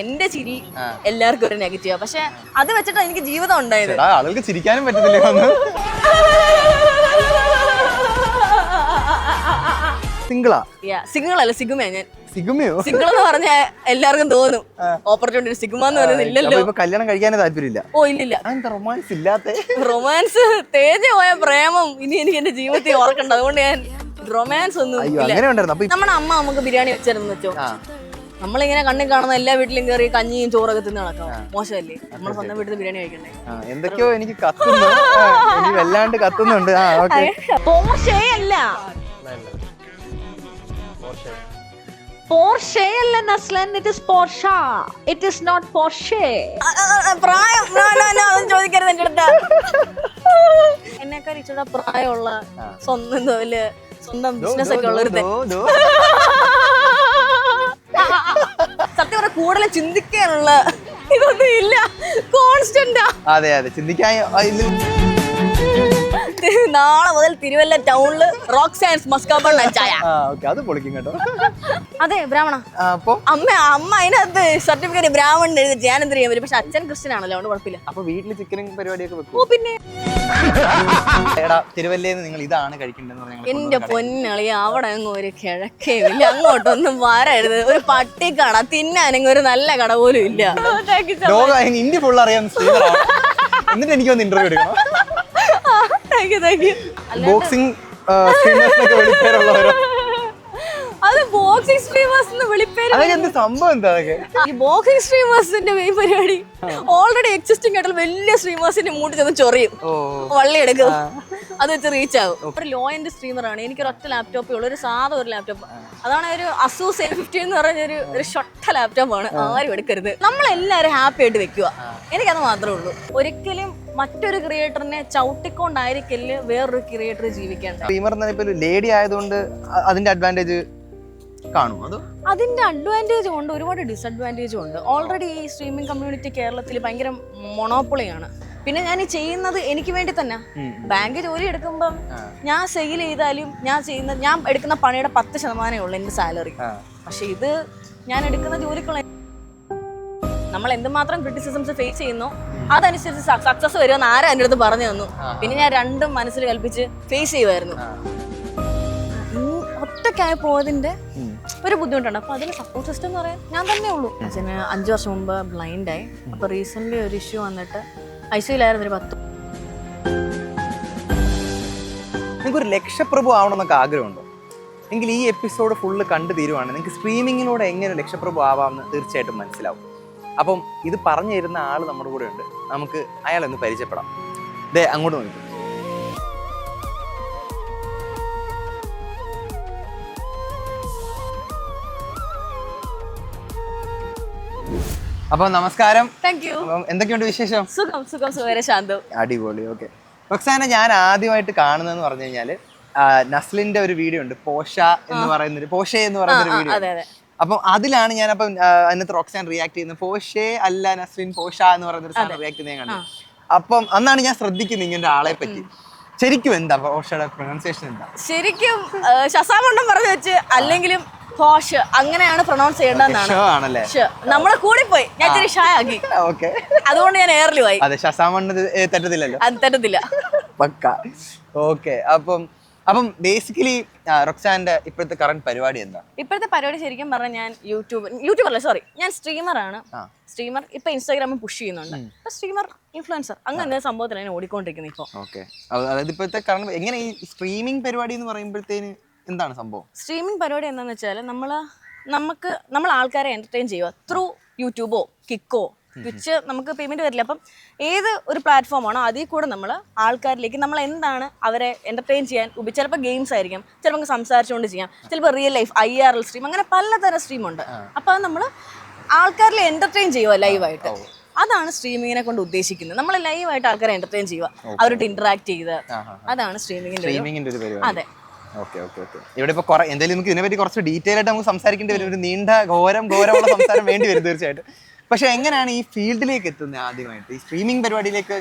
എന്റെ ചിരി എല്ലാവർക്കും ഒരു നെഗറ്റീവാ പക്ഷെ അത് വെച്ചിട്ടാണ് എനിക്ക് ജീവിതം ഉണ്ടായത്. ആളുകൾക്ക് ചിരിക്കാനും പറ്റത്തില്ല സിംഗിളാ? സിംഗിൾ അല്ല സിഗുമ ഞാൻ. സിഗുമയോ? സിംഗിൾ എന്ന് പറഞ്ഞാൽ എല്ലാവർക്കും തോന്നും. ഓപ്പർച്യൂണിറ്റി സിഗുമ എന്ന് പറയുന്നത് അപ്പൊ ഇല്ലല്ലോ. ഇപ്പൊ കല്യാണം കഴിക്കാനേ താല്പര്യമില്ല. ഓ ഇല്ലില്ല. എന്താ റൊമാൻസ് ഇല്ലാത്ത? റൊമാൻസ് തേജ പോയ പ്രേമം ഇനി എനിക്ക് എന്റെ ജീവിതത്തിൽ ഓർക്കണ്ട. അതുകൊണ്ട് ഞാൻ റൊമാൻസ് ഒന്നും ഇല്ല. അങ്ങനെ ഉണ്ടായിരുന്നു. നമ്മുടെ അമ്മ നമുക്ക് ബിരിയാണി വെച്ചിരുന്നു വെച്ചോ. നമ്മളിങ്ങനെ കണ്ണിൽ കാണുന്ന എല്ലാ വീട്ടിലും കയറി കഞ്ഞിയും ചോറൊക്കെ തിന്ന് നടക്കാം മോശമല്ലേ? നമ്മൾ സ്വന്തം വീട്ടിൽ ബിരിയാണി കഴിക്കണ്ടേ? എന്തൊക്കെയോ എനിക്ക് കത്തുന്നു. എനിക്ക് വല്ലാണ്ട് കത്തുന്നുണ്ട്. ആ ഓക്കെ. പോർഷേ അല്ല അല്ല Naslen. It is Porsche. It is not Porsche. പ്രായം. ചോദിക്കരുത് എന്റെ അടുത്ത്. എന്നെക്കാൾ ഇച്ചിരി പ്രായമുള്ള സ്വന്തം സ്വന്തം ബിസിനസ് ഒക്കെ ഉള്ളൊരുത്തൻ കൂടുതൽ ചിന്തിക്കാനുള്ള ഇതൊന്നും ഇല്ല. കോൺസ്റ്റന്റാ അതെ അതെ. ചിന്തിക്കാൻ നാളെ മുതൽ തിരുവല്ല ടൗണിൽ റോക്ക് സയൻസ് മസ്കാബൺ ചായ അത് പൊളിക്കും കേട്ടോ. അതെ ബ്രാഹ്മണ. അമ്മ അമ്മ അതിനകത്ത് സർട്ടിഫിക്കറ്റ് ബ്രാഹ്മണൻ എഴുതി ഞാൻ എന്ത് ചെയ്യാൻ പറ്റും പക്ഷെ അച്ഛൻ ക്രിസ്ത്യൻ ആണല്ലോ അതുകൊണ്ട് കുഴപ്പമില്ല. അപ്പൊ വീട്ടിൽ ചിക്കനും പരിപാടിയൊക്കെ ഓ വെക്കും പിന്നെ. എടാ തിരുവല്ലേന്ന് നിങ്ങൾ ഇതാണ് എന്റെ പൊന്നളി അവിടെ അങ്ങ് ഒരു കിഴക്കേ ഇല്ല അങ്ങോട്ടൊന്നും വരരുത്. ഒരു പട്ടിക്കട തിന്നാനെങ്കിൽ ഒരു നല്ല കട പോലും ഇല്ല. ലോകം ഇന്ത്യ ഫുൾ അറിയാൻ എന്നിട്ട് എനിക്ക് ഒന്ന് ഇന്റർവ്യൂ എടുക്കണം? You. ബോക്സിംഗ് സ്ട്രീമേഴ്സിനൊക്കെ അത് ബോക്സിംഗ് സ്ട്രീമേഴ്സ് എന്ന് വിളിപ്പേര് അതൊക്കെ സംഭവം എന്താ ഈ ബോക്സിംഗ് സ്ട്രീമേഴ്സിന്റെ മെയിൻ പരിപാടി. ഓൾറെഡി എക്സിസ്റ്റിംഗ് ആയിട്ടുള്ള വലിയ സ്ട്രീമേഴ്സിന്റെ മൂട്ട് ചെന്ന് ചൊറിയും. ഓ. വള്ളി എടുക്കും. അത് വെച്ച് റീച്ച് ആവും. ഒരു ലോ എൻഡ് സ്ട്രീമർ ആണ്. എനിക്ക് ഒരു ഒറ്റ ലാപ്ടോപ്പേ ഉള്ളൂ. ഒരു സാധാ ഒരു ലാപ്ടോപ്പ് അതാണ് ഒരു അസൂസ് എ ഫിഫ്റ്റി എന്ന് പറഞ്ഞ ഒരു ഒരു ഷൊട്ട ലാപ്ടോപ്പ് ആണ്. ആരും എടുക്കരുത്. നമ്മളെല്ലാവരും ഹാപ്പി ആയിട്ട് വെക്കുക. എനിക്കത് മാത്രമേ ഉള്ളൂ. ഒരിക്കലും മറ്റൊരു ക്രിയേറ്ററിനെ ചവിട്ടിക്കൊണ്ടായിരിക്കില്ല വേറൊരു ക്രിയേറ്റർ ജീവിക്കേണ്ടത് സ്ട്രീമർ ലേഡി ആയതുകൊണ്ട് അ- അതിന്റെ അഡ്വാന്റേജ് കാണും. അതോ അതിന്റെ അഡ്വാന്റേജും ഉണ്ട് ഒരുപാട് ഡിസഡ്വാന്റേജും ഉണ്ട്. ഓൾറെഡി ഈ സ്ട്രീമിംഗ് കമ്മ്യൂണിറ്റി കേരളത്തിൽ ഭയങ്കര മൊണോപ്പൊളിയാണ് പിന്നെ ഞാൻ ഈ ചെയ്യുന്നത് എനിക്ക് വേണ്ടി തന്നെ. ബാങ്ക് ജോലി എടുക്കുമ്പോൾ ഞാൻ സെയിൽ ചെയ്താലും ഞാൻ ചെയ്യുന്ന ഞാൻ എടുക്കുന്ന പണിയുടെ പത്ത് ശതമാനമേ ഉള്ളൂ എന്റെ സാലറി ആ. പക്ഷെ ഇത് ഞാൻ എടുക്കുന്ന ജോലിക്കുള്ള നമ്മൾ എന്തുമാത്രം ക്രിറ്റിസിസംസ് ഫേസ് ചെയ്യുന്നു അതനുസരിച്ച് സക്സസ് വരുമെന്ന് ആരും എന്റെ അടുത്ത് പറഞ്ഞു തന്നു. പിന്നെ ഞാൻ രണ്ടും മനസ്സിൽ കൽപ്പിച്ച് ഫേസ് ചെയ്യുമായിരുന്നു ഒറ്റയ്ക്കായി പോയതിന്റെ ഒരു ബുദ്ധിമുട്ടുണ്ട്. അപ്പൊ അതിന് സപ്പോർട്ട് സിസ്റ്റം എന്ന് പറയാൻ ഞാൻ തന്നെ ഉള്ളൂ. അച്ഛന് അഞ്ചു വർഷം മുമ്പ് ബ്ലൈൻഡ് ആയി. അപ്പൊ റീസെന്റ് ഒരു ഇഷ്യൂ വന്നിട്ട് ഐ സിയിലായിരുന്നു ഒരു പത്ത് നിങ്ങൾക്ക് ഒരു ലക്ഷപ്രഭു ആവണമെന്നൊക്കെ ആഗ്രഹമുണ്ടോ? എങ്കിൽ ഈ എപ്പിസോഡ് ഫുള്ള് കണ്ടു തീരുവാണ്. നിങ്ങൾക്ക് സ്ട്രീമിങ്ങിലൂടെ എങ്ങനെ ലക്ഷപ്രഭു ആവാമെന്ന് തീർച്ചയായിട്ടും മനസ്സിലാവും. അപ്പം ഇത് പറഞ്ഞു തരുന്ന ആൾ നമ്മുടെ കൂടെ ഉണ്ട്. നമുക്ക് അയാളൊന്ന് പരിചയപ്പെടാം. ദേ അങ്ങോട്ട് നോക്കി. അപ്പൊ നമസ്കാരം. എന്തൊക്കെയുണ്ട് വിശേഷം? സുഖം സുഖം സുഖം. ശാന്തം. അടിപൊളി ഓക്കെ റൊക്സാന ഞാൻ ആദ്യമായിട്ട് കാണുന്നതെന്ന് പറഞ്ഞു കഴിഞ്ഞാൽ നസ്ലിന്റെ ഒരു വീഡിയോ ഉണ്ട്. പോഷ എന്ന് പറയുന്ന പോഷ പോഷെ എന്ന് പറയുന്ന ഒരു വീഡിയോ അപ്പം അതിലാണ് ഞാൻ അപ്പം അതിനകത്ത് റോക്സാൻ റിയാക്ട് ചെയ്യുന്നത്. പോഷേ അല്ല നസ്ലിൻ പോഷ എന്ന് പറയുന്ന ഒരു സാധനം റിയാക്ട് ചെയ്യുന്നത് കണ്ടത് കണ്ടു. അപ്പം അന്നാണ് ഞാൻ ശ്രദ്ധിക്കുന്നത് ഇങ്ങനെ ആളെ പറ്റി. ശരിക്കും എന്താ പോഷയുടെ പ്രൊനൗൺസിയേഷൻ എന്താ? ശരിക്കും ശസാമുണ്ടം പറഞ്ഞു വെച്ച് അല്ലെങ്കിലും പോഷ് അങ്ങനെയാണ് പ്രൊണൗൺസ് ചെയ്യേണ്ടതെന്നാണ്. നമ്മളെ കൂടി പോയി ഞാൻ ഇത്തിരി ഷായ ആക്കി. ഓക്കെ അതുകൊണ്ട് ഞാൻ എയർലി പോയി അതെ ശസാമണ്ണ് തെറ്റത്തില്ലല്ലോ. അത് തരത്തില്ല പക്ക. ഓക്കെ അപ്പം അപ്പം ബേസിക്കലി റൊക്സാന്റെ ഇപ്പോഴത്തെ കറണ്ട് പരിപാടി എന്താ? ഇപ്പോഴത്തെ പരിപാടി ശരിക്കും പറഞ്ഞാൽ ഞാൻ യൂട്യൂബ് യൂട്യൂബ് അല്ല സോറി ഞാൻ സ്ട്രീമർ ആണ്. സ്ട്രീമർ ഇപ്പൊ ഇൻസ്റ്റാഗ്രാമിൽ പുഷ് ചെയ്യുന്നുണ്ട്. സ്ട്രീമർ ഇൻഫ്ലുവൻസർ അങ്ങനെ സംഭവത്തിലാണ് ഞാൻ ഓടിക്കൊണ്ടിരിക്കുന്നത് ഇപ്പോൾ ഓക്കെ അതായത് ഇപ്പോഴത്തെ കറണ്ട് എങ്ങനെ ഈ സ്ട്രീമിംഗ് പരിപാടി എന്ന് പറയുമ്പോഴത്തേന് എന്താണ് സംഭവം? സ്ട്രീമിംഗ് പരിപാടി എന്താണെന്ന് വെച്ചാൽ നമ്മൾ നമുക്ക് നമ്മൾ ആൾക്കാരെ എന്റർടൈൻ ചെയ്യുക ത്രൂ യൂട്യൂബോ കിക്കോ വിച്ച് നമുക്ക് പേയ്മെന്റ് വരില്ല. അപ്പം ഏത് ഒരു പ്ലാറ്റ്ഫോമാണോ അതിൽ കൂടെ നമ്മൾ ആൾക്കാരിലേക്ക് നമ്മൾ എന്താണ് അവരെ എന്റർടൈൻ ചെയ്യാൻ ചിലപ്പോൾ ഗെയിംസ് ആയിരിക്കും ചിലപ്പോൾ നമുക്ക് സംസാരിച്ചുകൊണ്ട് ചെയ്യാം. ചിലപ്പോൾ real life I R L stream അങ്ങനെ പലതരം സ്ട്രീം ഉണ്ട്. അപ്പോൾ അത് നമ്മൾ ആൾക്കാരിൽ എന്റർടൈൻ ചെയ്യുക ലൈവായിട്ട് അതാണ് സ്ട്രീമിങ്ങിനെ കൊണ്ട് ഉദ്ദേശിക്കുന്നത്. നമ്മൾ ലൈവായിട്ട് ആൾക്കാരെ എന്റർടൈൻ ചെയ്യുക. അവരോട് ഇന്ററാക്ട് ചെയ്ത് അതാണ് സ്ട്രീമിങ്ങിന്റെ അതെ. Okay okay okay. ഇവിടെ ഇപ്പോൾ കുറെ എന്തായാലും നമുക്ക് ഇതിനെപ്പറ്റി കുറച്ച് ഡീറ്റെയിൽ ആയിട്ട് നമുക്ക് സംസാരിക്കേണ്ടി വരും. ഒരു നീണ്ട ഘോരം ഘോരമുള്ള സംസാരം വേണ്ടി വരും തീർച്ചയായിട്ടും. പക്ഷെ എങ്ങനെയാണ് ഈ ഫീൽഡിലേക്ക് എത്തുന്നത് ആദ്യമായിട്ട്? ഈ സ്ട്രീമിംഗ് പരിപാടിയിലേക്ക്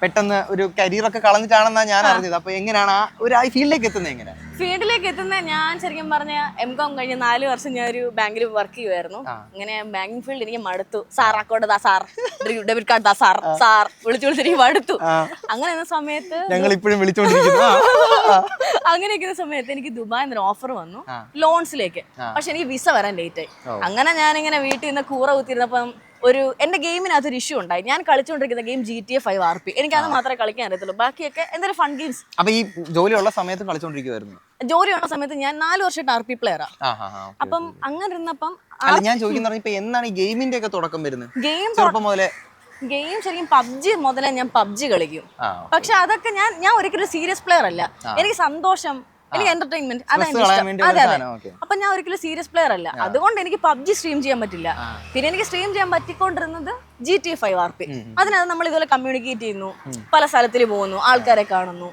പെട്ടെന്ന് ഒരു കരിയർ ഒക്കെ കളഞ്ഞിട്ടാണെന്നാ ഞാൻ അറിഞ്ഞത്. അപ്പൊ എങ്ങനെയാണ് ആ ഒരു ആ ഫീൽഡിലേക്ക് എത്തുന്നത് എങ്ങനെ? ഫീൽഡിലേക്ക് എത്തുന്ന ഞാൻ ശരിക്കും പറഞ്ഞ എം കോം കഴിഞ്ഞ നാല് വർഷം ഞാൻ ഒരു ബാങ്കിൽ വർക്ക് ചെയ്യുമായിരുന്നു അങ്ങനെ ബാങ്കിങ് ഫീൽഡ് എനിക്ക് മടുത്തു. സാർ അക്കൗണ്ട് ദാ സാർ. ഡെബിറ്റ് കാർഡ് ദാ സാർ. സാർ വിളിച്ചു വിളിച്ച് എനിക്ക് മടുത്തു. അങ്ങനെ എന്ന സമയത്ത് ഞങ്ങൾ ഇപ്പോഴും വിളിച്ചുകൊണ്ടിരിക്കുന്നു. അങ്ങനെ ഇരിക്കുന്ന സമയത്ത് എനിക്ക് ദുബായിൽ നിന്ന് ഓഫർ വന്നു. ലോൺസിലേക്ക്. പക്ഷെ എനിക്ക് വിസ വരാൻ ലേറ്റ് ആയി. അങ്ങനെ ഞാൻ ഇങ്ങനെ വീട്ടിൽ നിന്ന് കൂറ കുത്തിയിരുന്നപ്പം ഒരു എന്റെ ഗെയിമിനകത്ത് ഒരു ഇഷ്യൂ ഉണ്ടായി. ഞാൻ കളിച്ചുകൊണ്ടിരിക്കുന്ന game G T A five R P എനിക്ക് അത് മാത്രമേ കളിക്കാൻ അറിയത്തുള്ളൂ. ബാക്കിയൊക്കെ എന്തൊരു ഫൺ ഗെയിംസ് അപ്പൊ ഈ ജോലിയുള്ള സമയത്ത് കളിച്ചോണ്ടിരിക്കുവായിരുന്നു? ജോലിയുള്ള സമയത്ത് ഞാൻ നാല് വർഷമായിട്ട് ആർ പി പ്ലെയറാ അപ്പം അങ്ങനെ ഇരുന്നപ്പം അല്ല ഞാൻ ചോദിക്കുന്ന എന്നാണ് ഈ ഗെയിമിന്റെ ഒക്കെ തുടക്കം വരുന്നത്? ഗെയിം ചെറുപ്പം മുതലേ ഗെയിം ശരിക്കും പബ്ജി മുതലേ ഞാൻ പബ്ജി കളിക്കും. പക്ഷെ അതൊക്കെ ഞാൻ ഞാൻ ഒരിക്കലും സീരിയസ് പ്ലെയർ അല്ല. എനിക്ക് സന്തോഷം എനിക്ക് എന്റർടൈൻമെന്റ് അതാണ് അതെ അതെ. അപ്പൊ ഞാൻ ഒരിക്കലും സീരിയസ് പ്ലെയർ അല്ല. അതുകൊണ്ട് എനിക്ക് പബ്ജി സ്ട്രീം ചെയ്യാൻ പറ്റില്ല. പിന്നെ എനിക്ക് സ്ട്രീം ചെയ്യാൻ പറ്റിക്കൊണ്ടിരുന്നത് G T five R P അതിനകത്ത് നമ്മൾ ഇതുപോലെ കമ്മ്യൂണിക്കേറ്റ് ചെയ്യുന്നു. പല സ്ഥലത്തിൽ പോകുന്നു ആൾക്കാരെ കാണുന്നു.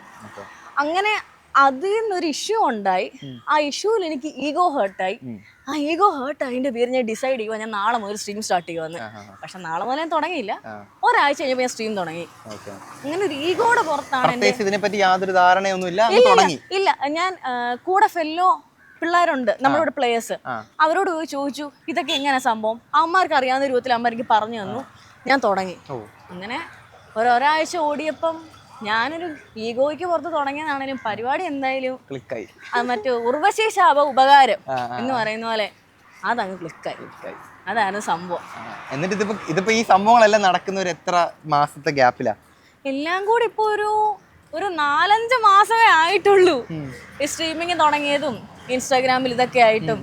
അങ്ങനെ അതിൽ നിന്നൊരു ഇഷ്യൂ ഉണ്ടായി. ആ ഇഷ്യൂവിൽ എനിക്ക് ഈഗോ ഹേർട്ടായി ആ ഈഗോ ഹേർട്ട് അതിന്റെ പേര് ഞാൻ ഡിസൈഡ് ചെയ്യുക ഞാൻ നാളെ മുതൽ സ്ട്രീം സ്റ്റാർട്ട് ചെയ്യുമെന്ന് പക്ഷെ നാളെ മുതൽ ഞാൻ തുടങ്ങിയില്ല. ഒരാഴ്ച കഴിഞ്ഞപ്പോൾ ഞാൻ സ്ട്രീം തുടങ്ങി. അങ്ങനെ ഒരു ഈഗോയുടെ പുറത്താണ് ഇതിനെപ്പറ്റി യാതൊരു ധാരണയൊന്നുമില്ല. അങ്ങ് ഇല്ല, ഞാൻ കൂടെ ഫെല്ലോ പിള്ളേരുണ്ട്. നമ്മളോട് പ്ലേയേഴ്സ് അവരോട് പോയി ചോദിച്ചു ഇതൊക്കെ എങ്ങനെ സംഭവം? അമ്മമാർക്ക് അറിയാവുന്ന രൂപത്തിൽ അമ്മമാർക്ക് പറഞ്ഞു തന്നു. ഞാൻ തുടങ്ങി. അങ്ങനെ ഒരൊരാഴ്ച ഒരാഴ്ച ഓടിയപ്പം ഞാനൊരു ഈഗോയ്ക്ക് പുറത്ത് തുടങ്ങിയതാണെങ്കിലും പരിപാടി എന്തായാലും ക്ലിക്കായി. അത് മറ്റേ ഉർവശി ശാപ ഉപകാരം എന്ന് പറയുന്ന പോലെ അതങ്ങ് ക്ലിക്കായി. ക്ലിക്കായി. അതാണ് സംഭവം. എന്നിട്ട് ഇതിപ്പോ ഇതിപ്പോ ഈ സംഭവങ്ങളെല്ലാം നടക്കുന്ന ഒരു എത്ര മാസത്തെ ഗ്യാപ്പിലാ? എല്ലാം കൂടി ഇപ്പൊ ഒരു ഒരു നാലഞ്ച് മാസമേ ആയിട്ടുള്ളൂ. ഈ സ്ട്രീമിങ് തുടങ്ങിയതും ഇൻസ്റ്റാഗ്രാമിൽ ഇതൊക്കെ ആയിട്ടും.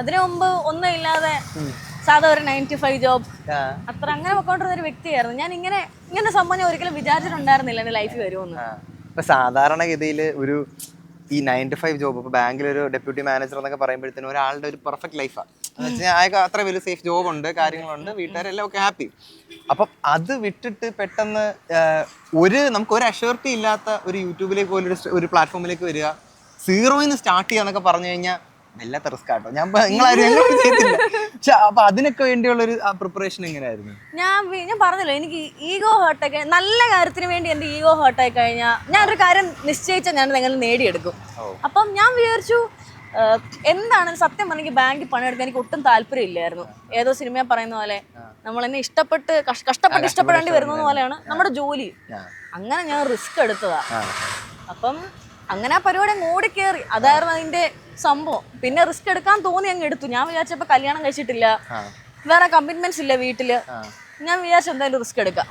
അതിനു മുമ്പ് ഒന്നും ഇല്ലാതെ സാധാ ഒരു നയന്റി ഫൈവ് ജോബ് അത്ര അങ്ങനെ പൊക്കോണ്ടിരുന്ന ഒരു വ്യക്തിയായിരുന്നു. ഞാൻ ഇങ്ങനെ ഇങ്ങനെ സംഭവം ഞാൻ ഒരിക്കലും വിചാരിച്ചിട്ടുണ്ടായിരുന്നില്ല എന്റെ ലൈഫിൽ വരുമെന്ന്. ഇപ്പൊ സാധാരണഗതിയിൽ ഒരു ഈ നയൻ ടു ഫൈവ് ജോബ് ഇപ്പൊ ബാങ്കിൽ ഒരു ഡെപ്യൂട്ടി മാനേജർ എന്നൊക്കെ പറയുമ്പോഴത്തേനും ഒരാളുടെ ഒരു പെർഫെക്റ്റ് ലൈഫാണ് എന്ന് വെച്ചാൽ അയാൾക്ക് അത്ര വലിയ സേഫ് ജോബ് ഉണ്ട് കാര്യങ്ങളുണ്ട് വീട്ടുകാരെല്ലാം ഒക്കെ ഹാപ്പി അപ്പം അത് വിട്ടിട്ട് പെട്ടെന്ന് ഒരു നമുക്ക് ഒരു അഷ്യൂറിറ്റി ഇല്ലാത്ത ഒരു യൂട്യൂബിലേക്ക് പോലൊരു ഒരു പ്ലാറ്റ്ഫോമിലേക്ക് വരിക സീറോയിൽ നിന്ന് സ്റ്റാർട്ട് ചെയ്യാന്നൊക്കെ പറഞ്ഞു കഴിഞ്ഞാൽ വല്ലാത്ത റിസ്ക് ആട്ടോ. ഞാൻ നിങ്ങളാരും ഞങ്ങളൊന്നും ചെയ്തില്ല പക്ഷെ അപ്പൊ അതിനൊക്കെ വേണ്ടിയുള്ള ഒരു പ്രിപ്പറേഷൻ എങ്ങനെയായിരുന്നു? ഞാൻ വി- ഞാൻ പറഞ്ഞല്ലോ എനിക്ക് ഈഗോ ഹോട്ടൊക്കെ നല്ല കാര്യത്തിന് വേണ്ടി എന്റെ ഈഗോ ഹോട്ടായി കഴിഞ്ഞാൽ ഞാൻ ഒരു കാര്യം നിശ്ചയിച്ചാൽ ഞാൻ എങ്ങനെ നേടിയെടുക്കും. അപ്പം ഞാൻ വിചാരിച്ചു എന്താണ് സത്യം പറഞ്ഞെങ്കിൽ ബാങ്കിൽ പണിയെടുക്കാൻ എനിക്ക് ഒട്ടും താല്പര്യമില്ലായിരുന്നു. ഏതോ സിനിമ പറയുന്ന പോലെ നമ്മൾ എന്നെ ഇഷ്ടപ്പെട്ട് കഷ്- കഷ്ടപ്പെട്ട് ഇഷ്ടപ്പെടേണ്ടി വരുന്നത് പോലെയാണ് നമ്മുടെ ജോലി. അങ്ങനെ ഞാൻ റിസ്ക് എടുത്തതാ. അപ്പം അങ്ങനെ ആ പരിപാടി അങ്ങ് ഓടിക്കേറി അതായിരുന്നു അതിന്റെ സംഭവം. പിന്നെ റിസ്ക് എടുക്കാൻ തോന്നി അങ്ങ് എടുത്തു. ഞാൻ വിചാരിച്ചപ്പോ കല്യാണം കഴിച്ചിട്ടില്ല. വേറെ കമ്മിറ്റ്മെന്റ്സ് ഇല്ല വീട്ടിൽ. ഞാൻ വിചാരിച്ചു എന്തായാലും റിസ്ക് എടുക്കാം.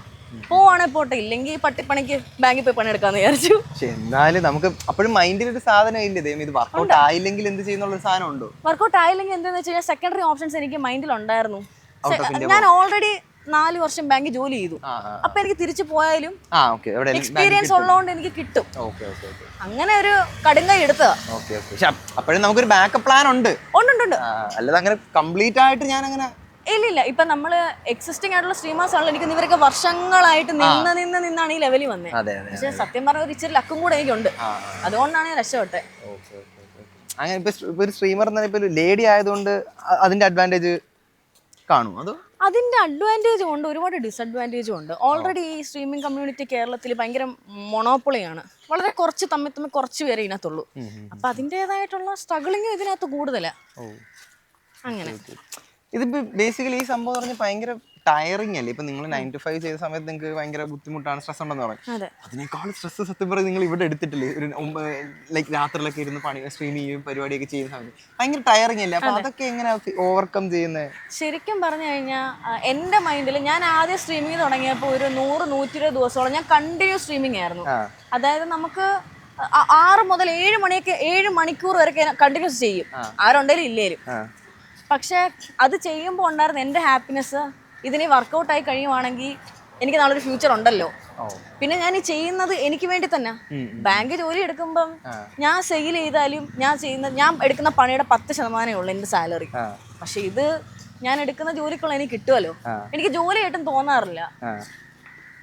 പോവാണെ പോട്ടെ. ഇല്ലെങ്കിൽ പട്ടിപ്പണിക്ക് ബാങ്കിൽ പോയി പണിയെടുക്കാന്ന് വിചാരിച്ചു. പക്ഷെ എന്നാലും നമുക്ക് അപ്പോഴും മൈൻഡിൽ ഒരു സാധനം ഇല്ല? ദൈവം ഇത് വർക്കൗട്ട് ആയില്ലെങ്കിൽ എന്ത് ചെയ്യുന്നുള്ള ഒരു സാധനം ഉണ്ടോ? വർക്കൗട്ട് ആയില്ലെങ്കിൽ എന്താന്ന് വെച്ചാൽ കഴിഞ്ഞാൽ സെക്കൻഡറി ഓപ്ഷൻസ് എനിക്ക് മൈൻഡിൽ ഉണ്ടായിരുന്നു. ഞാൻ ഓൾറെഡി നാല് വർഷം ബാങ്കിൽ ജോലി ചെയ്തു. അപ്പൊ എനിക്ക് തിരിച്ചു പോയാലും എക്സ്പീരിയൻസ് ഉള്ളതുകൊണ്ട് എനിക്ക് കിട്ടും. അങ്ങനെ ഒരു കടുങ്കൈ എടുത്തതാ. അപ്പോഴും നമുക്കൊരു ബാക്കപ്പ് പ്ലാൻ ഉണ്ട്. ഉണ്ട് അല്ലാതെ അങ്ങനെ കംപ്ലീറ്റ് ആയിട്ട് ഞാൻ അങ്ങനെ ഇല്ല ഇല്ല. ഇപ്പൊ നമ്മൾ എക്സിസ്റ്റിംഗ് ആയിട്ടുള്ള സ്ട്രീമേഴ്സ് ആണല്ലോ. എനിക്ക് ഇവരൊക്കെ വർഷങ്ങളായിട്ട് നിന്ന് നിന്ന് നിന്നാണ് ഈ ലെവലിൽ വന്നത് പക്ഷെ സത്യം പറഞ്ഞ ഒരു ഇച്ചിരി ലക്കും കൂടെ എനിക്കുണ്ട്. അതുകൊണ്ടാണ് ഞാൻ രക്ഷപ്പെട്ടെ. അങ്ങനെ ഇപ്പൊ ഇപ്പൊ ഒരു സ്ട്രീമർ എന്ന ഇപ്പൊ ഒരു ലേഡി ആയതുകൊണ്ട് അതിന്റെ അഡ്വാന്റേജ് കാണും അതോ അതിന്റെ അഡ്വാന്റേജും ഉണ്ട് ഒരുപാട് ഡിസഡ്വാന്റേജും ഉണ്ട്. ഓൾറെഡി ഈ സ്ട്രീമിംഗ് കമ്മ്യൂണിറ്റി കേരളത്തിൽ ഭയങ്കര മൊണോപ്പൊളിയാണ് വളരെ കുറച്ച് തമ്മിൽ തമ്മിൽ കുറച്ച് പേരെ ഇതിനകത്തുള്ളൂ. അപ്പൊ അതിന്റെതായിട്ടുള്ള സ്ട്രഗിളിങ് ഇതിനകത്ത് കൂടുതലാണ് അങ്ങനെ. ഇതിപ്പോ ബേസിക്കലി ഈ സംഭവം പറഞ്ഞാൽ ഭയങ്കര ടയറിങ് അല്ലേ? ഇപ്പൊ നിങ്ങൾ നയൻ ടു ഫൈവ് ചെയ്ത സമയത്ത് നിങ്ങൾക്ക് ഭയങ്കര ബുദ്ധിമുട്ടാണ് സ്ട്രെസ് ഉണ്ടെന്ന് അതെ. അതിനേക്കാൾ സ്ട്രെസ് സത്യം പറയും നിങ്ങൾ ഇവിടെ എടുത്തിട്ടില്ലേ? ഒരു ലൈക് രാത്രിയിലൊക്കെ ഇരുന്ന് പണി സ്ട്രീം ചെയ്യും പരിപാടിയൊക്കെ ചെയ്യുന്ന സമയത്ത്. ഭയങ്കര ടയറിങ് അല്ലേ? അപ്പൊ അതൊക്കെ എങ്ങനെ ഓവർകം ചെയ്യുന്നത് ശരിക്കും പറഞ്ഞു കഴിഞ്ഞാൽ എന്റെ മൈൻഡിൽ ഞാൻ ആദ്യം സ്ട്രീമിംഗ് തുടങ്ങിയപ്പോൾ ഒരു നൂറ് നൂറ്റി ഇരുപത് ദിവസത്തോളം ഞാൻ കണ്ടിന്യൂ സ്ട്രീമിംഗ് ആയിരുന്നു. അതായത് നമുക്ക് ആറ് മുതൽ ഏഴ് മണിയൊക്കെ ഏഴ് മണിക്കൂർ വരെ കണ്ടിന്യൂസ് ചെയ്യും. ആരുണ്ടെങ്കിലും ഇല്ലേലും. പക്ഷെ അത് ചെയ്യുമ്പോൾ ഉണ്ടായിരുന്ന എന്റെ ഹാപ്പിനെസ് ഇതിന് വർക്കൗട്ട് ആയി കഴിയുവാണെങ്കിൽ എനിക്ക് നാളൊരു ഫ്യൂച്ചർ ഉണ്ടല്ലോ. പിന്നെ ഞാൻ ഈ ചെയ്യുന്നത് എനിക്ക് വേണ്ടി തന്നെ. ബാങ്ക് ജോലി എടുക്കുമ്പം ഞാൻ സെയിൽ ചെയ്താലും ഞാൻ ചെയ്യുന്ന ഞാൻ എടുക്കുന്ന പണിയുടെ പത്ത് ശതമാനമേ ഉള്ളൂ എന്റെ സാലറി പക്ഷെ ഇത് ഞാൻ എടുക്കുന്ന ജോലിക്കുള്ള എനിക്ക് കിട്ടുമല്ലോ എനിക്ക് ജോലി ആയിട്ടും തോന്നാറില്ല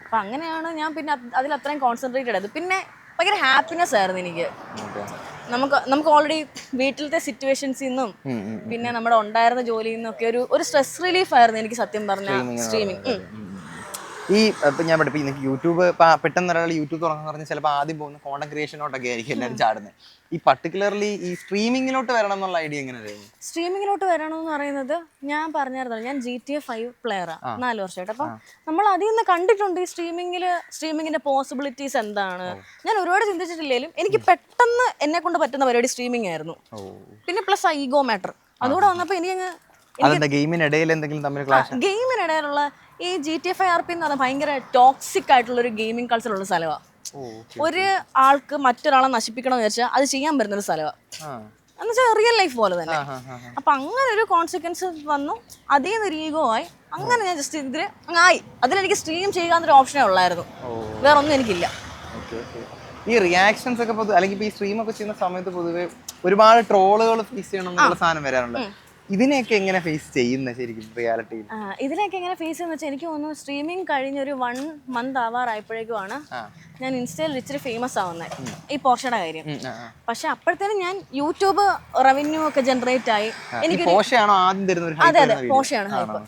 അപ്പൊ അങ്ങനെയാണ് ഞാൻ പിന്നെ അത് അതിൽ അത്രയും കോൺസെൻട്രേറ്റ് ചെയ്തത് പിന്നെ ഭയങ്കര ഹാപ്പിനെസ് ആയിരുന്നു എനിക്ക്. നമുക്ക് നമുക്ക് ഓൾറെഡി വീട്ടിലത്തെ സിറ്റുവേഷൻസിൽ നിന്നും. പിന്നെ നമ്മുടെ ഉണ്ടായിരുന്ന ജോലിയിൽ നിന്നൊക്കെ ഒരു ഒരു സ്ട്രെസ് റിലീഫ് ആയിരുന്നു എനിക്ക് സത്യം പറഞ്ഞ സ്ട്രീമിങ് ഈ ഇപ്പൊ ഞാൻ നിങ്ങൾക്ക് യൂട്യൂബ് ഇപ്പൊ പെട്ടെന്ന് ഒരാൾ യൂട്യൂബ് തുറന്നു പറഞ്ഞാൽ ചിലപ്പോൾ ആദ്യം പോകുന്ന കോണ്ടന്റ് ക്രിയേഷനോട്ടൊക്കെ ആയിരിക്കും എല്ലാവരും ചാടുന്നത് ഈ പർട്ടിക്കുലർലി ഈ സ്ട്രീമിങ്ങിലോട്ട് വരണം എന്നുള്ള ഐഡിയ എങ്ങനെ സ്ട്രീമിങ്ങിലോട്ട് വരണം എന്ന് പറയുന്നത് ഞാൻ പറഞ്ഞായിരുന്നല്ലോ ഞാൻ ജി ടി എ ഫൈവ് പ്ലെയറാണ് നാല് വർഷമായിട്ട്. അപ്പം നമ്മൾ അതിൽ നിന്ന് കണ്ടിട്ടുണ്ട് ഈ സ്ട്രീമിങ്ങിൽ സ്ട്രീമിങ്ങിന്റെ പോസിബിലിറ്റീസ് എന്താണ്? ഞാൻ ഒരുപാട് ചിന്തിച്ചിട്ടില്ലെങ്കിലും എനിക്ക് പെട്ടെന്ന് എന്നെ കൊണ്ട് പറ്റുന്ന പരിപാടി സ്ട്രീമിംഗ് ആയിരുന്നു. പിന്നെ പ്ലസ് ഐഗോ മാറ്റർ അതുകൂടെ വന്നപ്പോൾ എനിക്കങ്ങ് അതെന്താ ഗെയിമിനിടയിൽ എന്തെങ്കിലും തമ്മിൽ ക്ലാഷ് ഗെയിമിനിടയിലുള്ള ഈ G T F I R P എന്ന് പറഞ്ഞാൽ ഭയങ്കര ടോക്സിക് ആയിട്ടുള്ള ഒരു ഗെയിമിംഗ് കൾച്ചർ ഉള്ള സ്ഥലമാണ് ഒരു ആൾക്ക് മറ്റൊരാളെ നശിപ്പിക്കണമെന്ന് വെച്ചാൽ അത് ചെയ്യാൻ പറ്റുന്ന ഒരു സ്ഥലമാണ് ആ. എന്ന് വെച്ചാൽ റിയൽ ലൈഫ് പോലെ തന്നെ. അപ്പൊ അങ്ങനെ ഒരു കോൺസിക്വൻസ് വന്നു. അതേ ഒരു ഈഗോ ആയി അങ്ങനെ ഞാൻ ജസ്റ്റ് ഇതിൽ ആയി. അതിലെനിക്ക് സ്ട്രീം ചെയ്യുക എന്നൊരു ഓപ്ഷനേ ഉള്ളായിരുന്നു. വേറെ ഒന്നും എനിക്കില്ല. ഈ റിയാക്ഷൻസ് ഒക്കെ അല്ലെങ്കിൽ ഈ സ്ട്രീം ഒക്കെ ചെയ്യുന്ന സമയത്ത് പൊതുവെ ഒരുപാട് ട്രോളുകൾ ഫേസ് ചെയ്യണം എന്നുള്ള സാധനം വരാറുണ്ട്. ഇതിനെയൊക്കെ എങ്ങനെ ഫേസ് ചെയ്യുന്നത് ശരിക്കും റിയാലിറ്റിയിൽ ഇതിനെയൊക്കെ എങ്ങനെ ഫേസ് ചെയ്യുന്ന വെച്ചാൽ എനിക്ക് തോന്നുന്നു സ്ട്രീമിംഗ് കഴിഞ്ഞ ഒരു വൺ മന്ത് ആവാറായപ്പോഴേക്കുമാണ്. ഞാൻ ഇൻസ്റ്റയിൽ ഇച്ചിരി ഫേമസ് ആവുന്നത് ഈ പോർഷയുടെ കാര്യം. പക്ഷെ അപ്പോഴത്തേനും ഞാൻ യൂട്യൂബ് റവന്യൂ ഒക്കെ ജനറേറ്റ് ആയി. എനിക്ക് അതെ അതെ. പോഷയാണ് ഹൈപ്പ്.